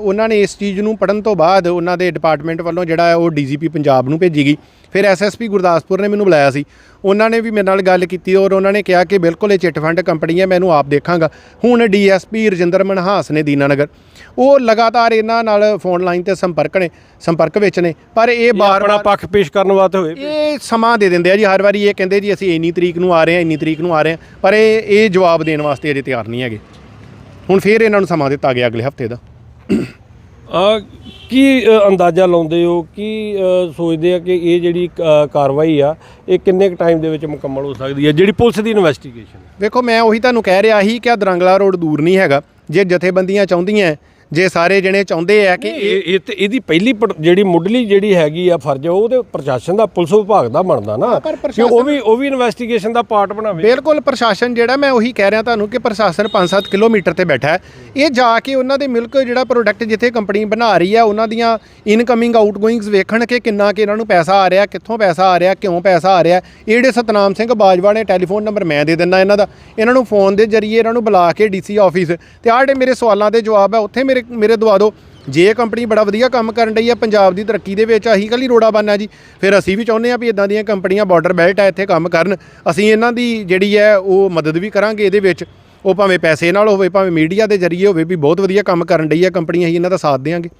ਉਹਨਾਂ ਨੇ ਇਸ ਚੀਜ਼ ਨੂੰ ਪੜਨ ਤੋਂ ਬਾਅਦ ਉਹਨਾਂ ਦੇ ਡਿਪਾਰਟਮੈਂਟ ਵੱਲੋਂ ਜਿਹੜਾ ਉਹ ਡੀਜੀਪੀ ਪੰਜਾਬ ਨੂੰ ਭੇਜੀ ਗਈ। ਫਿਰ ਐਸਐਸਪੀ ਗੁਰਦਾਸਪੁਰ ਨੇ ਮੈਨੂੰ ਬੁਲਾਇਆ ਸੀ। ਉਹਨਾਂ ਨੇ ਵੀ ਮੇਰੇ ਨਾਲ ਗੱਲ ਕੀਤੀ ਔਰ ਉਹਨਾਂ ਨੇ ਕਿਹਾ ਕਿ ਬਿਲਕੁਲ ਇਹ ਚਿੱਟ ਫੰਡ ਕੰਪਨੀ ਹੈ ਮੈਨੂੰ ਆਪ ਦੇਖਾਂਗਾ। ਹੁਣ ਡੀਐਸਪੀ ਰਜਿੰਦਰ ਮਨਹਾਸ ਨੇ ਦੀਨਾਨਗਰ। ਉਹ ਲਗਾਤਾਰ ਇਹਨਾਂ ਨਾਲ ਫੋਨ ਲਾਈਨ ਤੇ ਸੰਪਰਕ ਨੇ ਸੰਪਰਕ ਵਿੱਚ ਨੇ। ਪਰ ਇਹ ਬਾਰ ਆਪਣਾ ਪੱਖ ਪੇਸ਼ ਕਰਨ ਵਾਸਤੇ ਹੋਵੇ ਇਹ ਸਮਾਂ ਦੇ ਦਿੰਦੇ ਆ ਜੀ। ਹਰ ਵਾਰੀ ਇਹ ਕਹਿੰਦੇ ਜੀ ਅਸੀਂ ਇੰਨੀ ਤਰੀਕ ਨੂੰ ਆ ਰਹੇ ਹਾਂ ਇੰਨੀ ਤਰੀਕ ਨੂੰ ਆ ਰਹੇ ਹਾਂ। ਪਰ ਇਹ ਇਹ ਜਵਾਬ ਦੇਣ ਵਾਸਤੇ ਅਜੇ ਤਿਆਰ ਨਹੀਂ ਹੈਗੇ। ਹੁਣ ਫੇਰ ਇਹਨਾਂ ਨੂੰ ਸਮਾਂ ਦਿੱਤਾ ਗਿਆ ਅਗਲੇ ਹਫ਼ਤੇ ਦਾ। ਆ ਕੀ ਅ, ਅੰਦਾਜ਼ਾ ਲਾਉਂਦੇ ਹੋ? ਕੀ ਅ, ਸੋਚਦੇ ਆ ਕਿ ਇਹ ਜਿਹੜੀ ਅ, ਕਾਰਵਾਈ ਆ ਇਹ ਕਿੰਨੇ ਕੁ ਟਾਈਮ ਦੇ ਵਿੱਚ ਮੁਕੰਮਲ ਹੋ ਸਕਦੀ ਹੈ? ਜਿਹੜੀ ਪੁਲਿਸ ਦੀ ਇਨਵੈਸਟੀਗੇਸ਼ਨ ਵੇਖੋ ਮੈਂ ਉਹੀ ਤੁਹਾਨੂੰ ਕਹਿ ਰਿਹਾ ਸੀ ਕਿ ਆਹ ਦਰੰਗਲਾ ਰੋਡ ਦੂਰ ਨਹੀਂ ਹੈਗਾ। ਜੇ ਜਥੇਬੰਦੀਆਂ ਚਾਹੁੰਦੀਆਂ ਜੇ ਸਾਰੇ ਜਣੇ ਚਾਹੁੰਦੇ ਆ ਕਿ ਇਹ ਇਹ ਤੇ ਇਹਦੀ ਪਹਿਲੀ ਪੜ- ਜਿਹੜੀ ਮੁੱਢਲੀ ਜਿਹੜੀ ਹੈਗੀ ਆ ਫਰਜ਼ ਉਹ ਤੇ ਪ੍ਰਸ਼ਾਸਨ ਦਾ ਪੁਲਿਸ ਵਿਭਾਗ ਦਾ ਬਣਦਾ ਨਾ। ਪਰ ਕਿ ਉਹ ਵੀ ਉਹ ਵੀ ਇਨਵੈਸਟੀਗੇਸ਼ਨ ਦਾ ਪਾਰਟ ਬਣਾਵੇ। ਬਿਲਕੁਲ ਪ੍ਰਸ਼ਾਸਨ ਜਿਹੜਾ ਮੈਂ ਉਹੀ ਕਹਿ ਰਿਹਾ ਤੁਹਾਨੂੰ ਕਿ ਪ੍ਰਸ਼ਾਸਨ 5-7 ਕਿਲੋਮੀਟਰ ਤੇ ਬੈਠਾ ਹੈ। ਇਹ ਜਾ ਕੇ ਉਹਨਾਂ ਦੇ ਮਿਲਕ ਜਿਹੜਾ ਪ੍ਰੋਡਕਟ ਜਿੱਥੇ ਕੰਪਨੀ ਬਣਾ ਰਹੀ ਹੈ ਉਹਨਾਂ ਦੀਆਂ ਇਨਕਮਿੰਗ ਆਊਟਗੋਇੰਗਸ ਵੇਖਣ ਕਿ ਕਿੰਨਾ ਕਿ ਇਹਨਾਂ ਨੂੰ ਪੈਸਾ ਆ ਰਿਹਾ ਕਿੱਥੋਂ ਪੈਸਾ ਆ ਰਿਹਾ ਕਿਉਂ ਪੈਸਾ ਆ ਰਿਹਾ। ਇਹ ਜਿਹੜੇ ਸਤਨਾਮ ਸਿੰਘ ਬਾਜਵਾ ਨੇ ਟੈਲੀਫੋਨ ਨੰਬਰ ਮੈਂ ਦੇ ਦਿੰਦਾ ਇਹਨਾਂ ਦਾ। ਇਹਨਾਂ ਨੂੰ ਫੋਨ ਦੇ ਜ਼ਰੀਏ ਇਹਨਾਂ ਨੂੰ ਬੁਲਾ ਕੇ ਡੀਸੀ ਆਫਿਸ ਤੇ ਆਹ ਜਿਹੜੇ ਮੇਰੇ ਸਵਾਲਾਂ ਦੇ ਜਵਾਬ ਹੈ ਉੱਥੇ ਮੇਰੇ ਮੇਰੇ ਦਵਾ ਦਿਓ। ਜੇ ਇਹ ਕੰਪਨੀ ਬੜਾ ਵਧੀਆ ਕੰਮ ਕਰਨ ਰਹੀ ਹੈ ਪੰਜਾਬ ਦੀ ਤਰੱਕੀ ਦੇ ਵਿੱਚ ਅਸੀਂ ਕੱਲੀ ਰੋੜਾ ਬਣਨਾ ਜੀ। ਫਿਰ ਅਸੀਂ ਵੀ ਚਾਹੁੰਦੇ ਹਾਂ ਵੀ ਇਦਾਂ ਦੀਆਂ ਕੰਪਨੀਆਂ ਬਾਰਡਰ ਬੈਲਟ ਹੈ ਇੱਥੇ ਕੰਮ ਕਰਨ। ਅਸੀਂ ਇਹਨਾਂ ਦੀ ਜਿਹੜੀ ਹੈ, ਉਹ ਮਦਦ ਵੀ ਕਰਾਂਗੇ ਇਹਦੇ ਵਿੱਚ। ਉਹ ਭਾਵੇਂ ਪੈਸੇ ਨਾਲ ਹੋਵੇ, ਭਾਵੇਂ ਮੀਡੀਆ ਦੇ ਜ਼ਰੀਏ ਹੋਵੇ, ਵੀ ਬਹੁਤ ਵਧੀਆ ਕੰਮ ਕਰਨ ਰਹੀ ਹੈ ਕੰਪਨੀ ਅਸੀਂ ਇਹਨਾਂ ਦਾ ਸਾਥ ਦੇਵਾਂਗੇ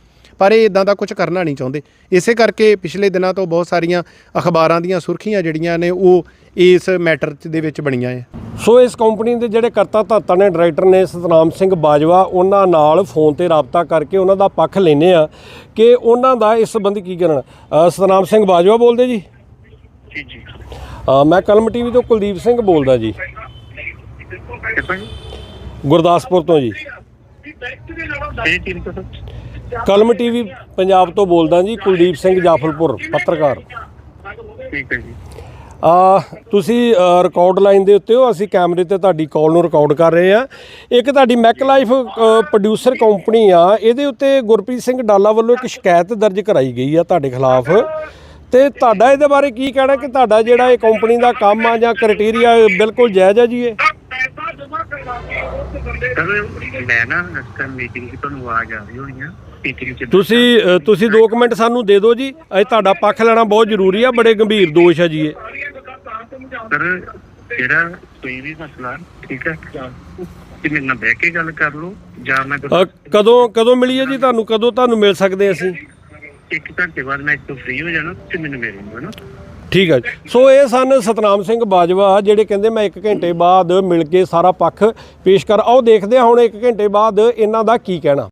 ਪਰ ਇਹ ਇਦਾਂ ਦਾ ਕੁਝ ਕਰਨਾ ਨਹੀਂ ਚਾਹੁੰਦੇ। ਇਸੇ ਕਰਕੇ ਪਿਛਲੇ ਦਿਨਾਂ ਤੋਂ ਬਹੁਤ ਸਾਰੀਆਂ ਅਖਬਾਰਾਂ ਦੀਆਂ ਸੁਰਖੀਆਂ ਜਿਹੜੀਆਂ ਨੇ, ਉਹ ਇਸ ਮੈਟਰ ਦੇ ਵਿੱਚ ਬਣੀਆਂ ਹੈ ਸੋ ਇਸ ਕੰਪਨੀ ਦੇ ਜਿਹੜੇ ਕਰਤਾ ਧਰਤਾ ਨੇ ਡਾਇਰੈਕਟਰ ਨੇ ਸਤਨਾਮ ਸਿੰਘ ਬਾਜਵਾ ਉਹਨਾਂ ਨਾਲ ਫੋਨ ਤੇ ਰਾਬਤਾ ਕਰਕੇ ਉਹਨਾਂ ਦਾ ਪੱਖ ਲੈਨੇ ਆ ਕਿ ਉਹਨਾਂ ਦਾ ਇਸ ਸੰਬੰਧੀ ਕੀ ਅ, ਸਤਨਾਮ ਸਿੰਘ ਬਾਜਵਾ ਬੋਲਦੇ ਜੀ? ਜੀ ਜੀ। ਮੈਂ ਕਲਮ ਟੀਵੀ ਤੋਂ ਕੁਲਦੀਪ ਸਿੰਘ ਬੋਲਦਾ ਜੀ। ਗੁਰਦਾਸਪੁਰ ਤੋਂ ਜੀ। ਕਲਮ ਟੀਵੀ ਪੰਜਾਬ ਤੋਂ ਬੋਲਦਾ ਜੀ ਕੁਲਦੀਪ ਸਿੰਘ ਜਾਫਲਪੁਰ ਪੱਤਰਕਾਰ। ਠੀਕ ਹੈ ਜੀ। ਆ, ਤੁਸੀਂ ਰਿਕਾਰਡ ਲਾਈਨ ਦੇ ਉੱਤੇ ਹੋ, ਅਸੀਂ ਕੈਮਰੇ ਤੇ ਤੁਹਾਡੀ ਕਾਲ ਨੂੰ ਰਿਕਾਰਡ ਕਰ ਰਹੇ ਆ ਇੱਕ ਤੁਹਾਡੀ ਮੈਕ ਲਾਈਫ ਪ੍ਰੋਡਿਊਸਰ ਕੰਪਨੀ ਆ, ਇਹਦੇ ਉੱਤੇ ਗੁਰਪ੍ਰੀਤ ਸਿੰਘ ਡਾਲਾ ਵੱਲੋਂ ਇੱਕ ਸ਼ਿਕਾਇਤ ਦਰਜ ਕਰਾਈ ਗਈ ਆ ਤੁਹਾਡੇ ਖਿਲਾਫ। ਤੇ ਤੁਹਾਡਾ ਇਹਦੇ ਬਾਰੇ ਕੀ ਕਹਿਣਾ ਕਿ ਤੁਹਾਡਾ ਜਿਹੜਾ ਇਹ ਕੰਪਨੀ ਦਾ ਕੰਮ ਆ ਜਾਂ ਕ੍ਰਾਈਟੇਰੀਆ ਬਿਲਕੁਲ ਜਾਇਜ਼ ਆ ਜੀ ਇਹ? ਮੈਂ ਨਾ ਇਸ ਮੀਟਿੰਗ 'ਚ ਤੁਹਾਨੂੰ ਆਵਾਜ਼ ਆ ਰਹੀ ਹੋਣੀ ਆ। 'ਚ ਤੁਸੀਂ ਅ, ਤੁਸੀਂ ਦੋ ਮਿੰਟ ਸਾਨੂੰ ਦੇ ਦਿਓ ਜੀ। ਅੱਜ ਤੁਹਾਡਾ ਪੱਖ ਲੈਣਾ ਬਹੁਤ ਜ਼ਰੂਰੀ ਆ ਬੜੇ ਗੰਭੀਰ ਦੋਸ਼ ਆ ਜੀ ਇਹ। ਸਰ ਜਿਹੜਾ ਕੋਈ ਵੀ ਮਸਲਾ ਠੀਕ ਹੈ? ਕਿ ਮੇਰੇ ਨਾਲ ਬਹਿ ਕੇ ਗੱਲ ਕਰ ਲਓ ਜਾਂ ਮੈਂ ਅ, ਕਦੋਂ ਕਦੋਂ ਮਿਲੀਏ ਜੀ ਤੁਹਾਨੂੰ? ਕਦੋਂ ਤੁਹਾਨੂੰ ਮਿਲ ਸਕਦੇ ਅਸੀਂ? ਇੱਕ ਘੰਟੇ ਬਾਅਦ ਮੈਂ ਇੱਥੋਂ ਫ੍ਰੀ ਹੋ ਜਾਣਾ ਤੁਸੀਂ ਮੈਨੂੰ ਮਿਲ ਲਓ ਨਾ ਠੀਕ ਹੈ ਜੀ। ਸੋ ਇਹ ਸਨ ਸਤਨਾਮ ਸਿੰਘ ਬਾਜਵਾ ਜਿਹੜੇ ਕਹਿੰਦੇ ਮੈਂ 1 ਘੰਟੇ ਬਾਅਦ ਮਿਲ ਕੇ ਸਾਰਾ ਪੱਖ ਪੇਸ਼ ਕਰ ਆਓ ਦੇਖਦੇ ਹਾਂ ਹੁਣ 1 ਘੰਟੇ ਬਾਅਦ ਇਹਨਾਂ ਦਾ ਕੀ ਕਹਿਣਾ।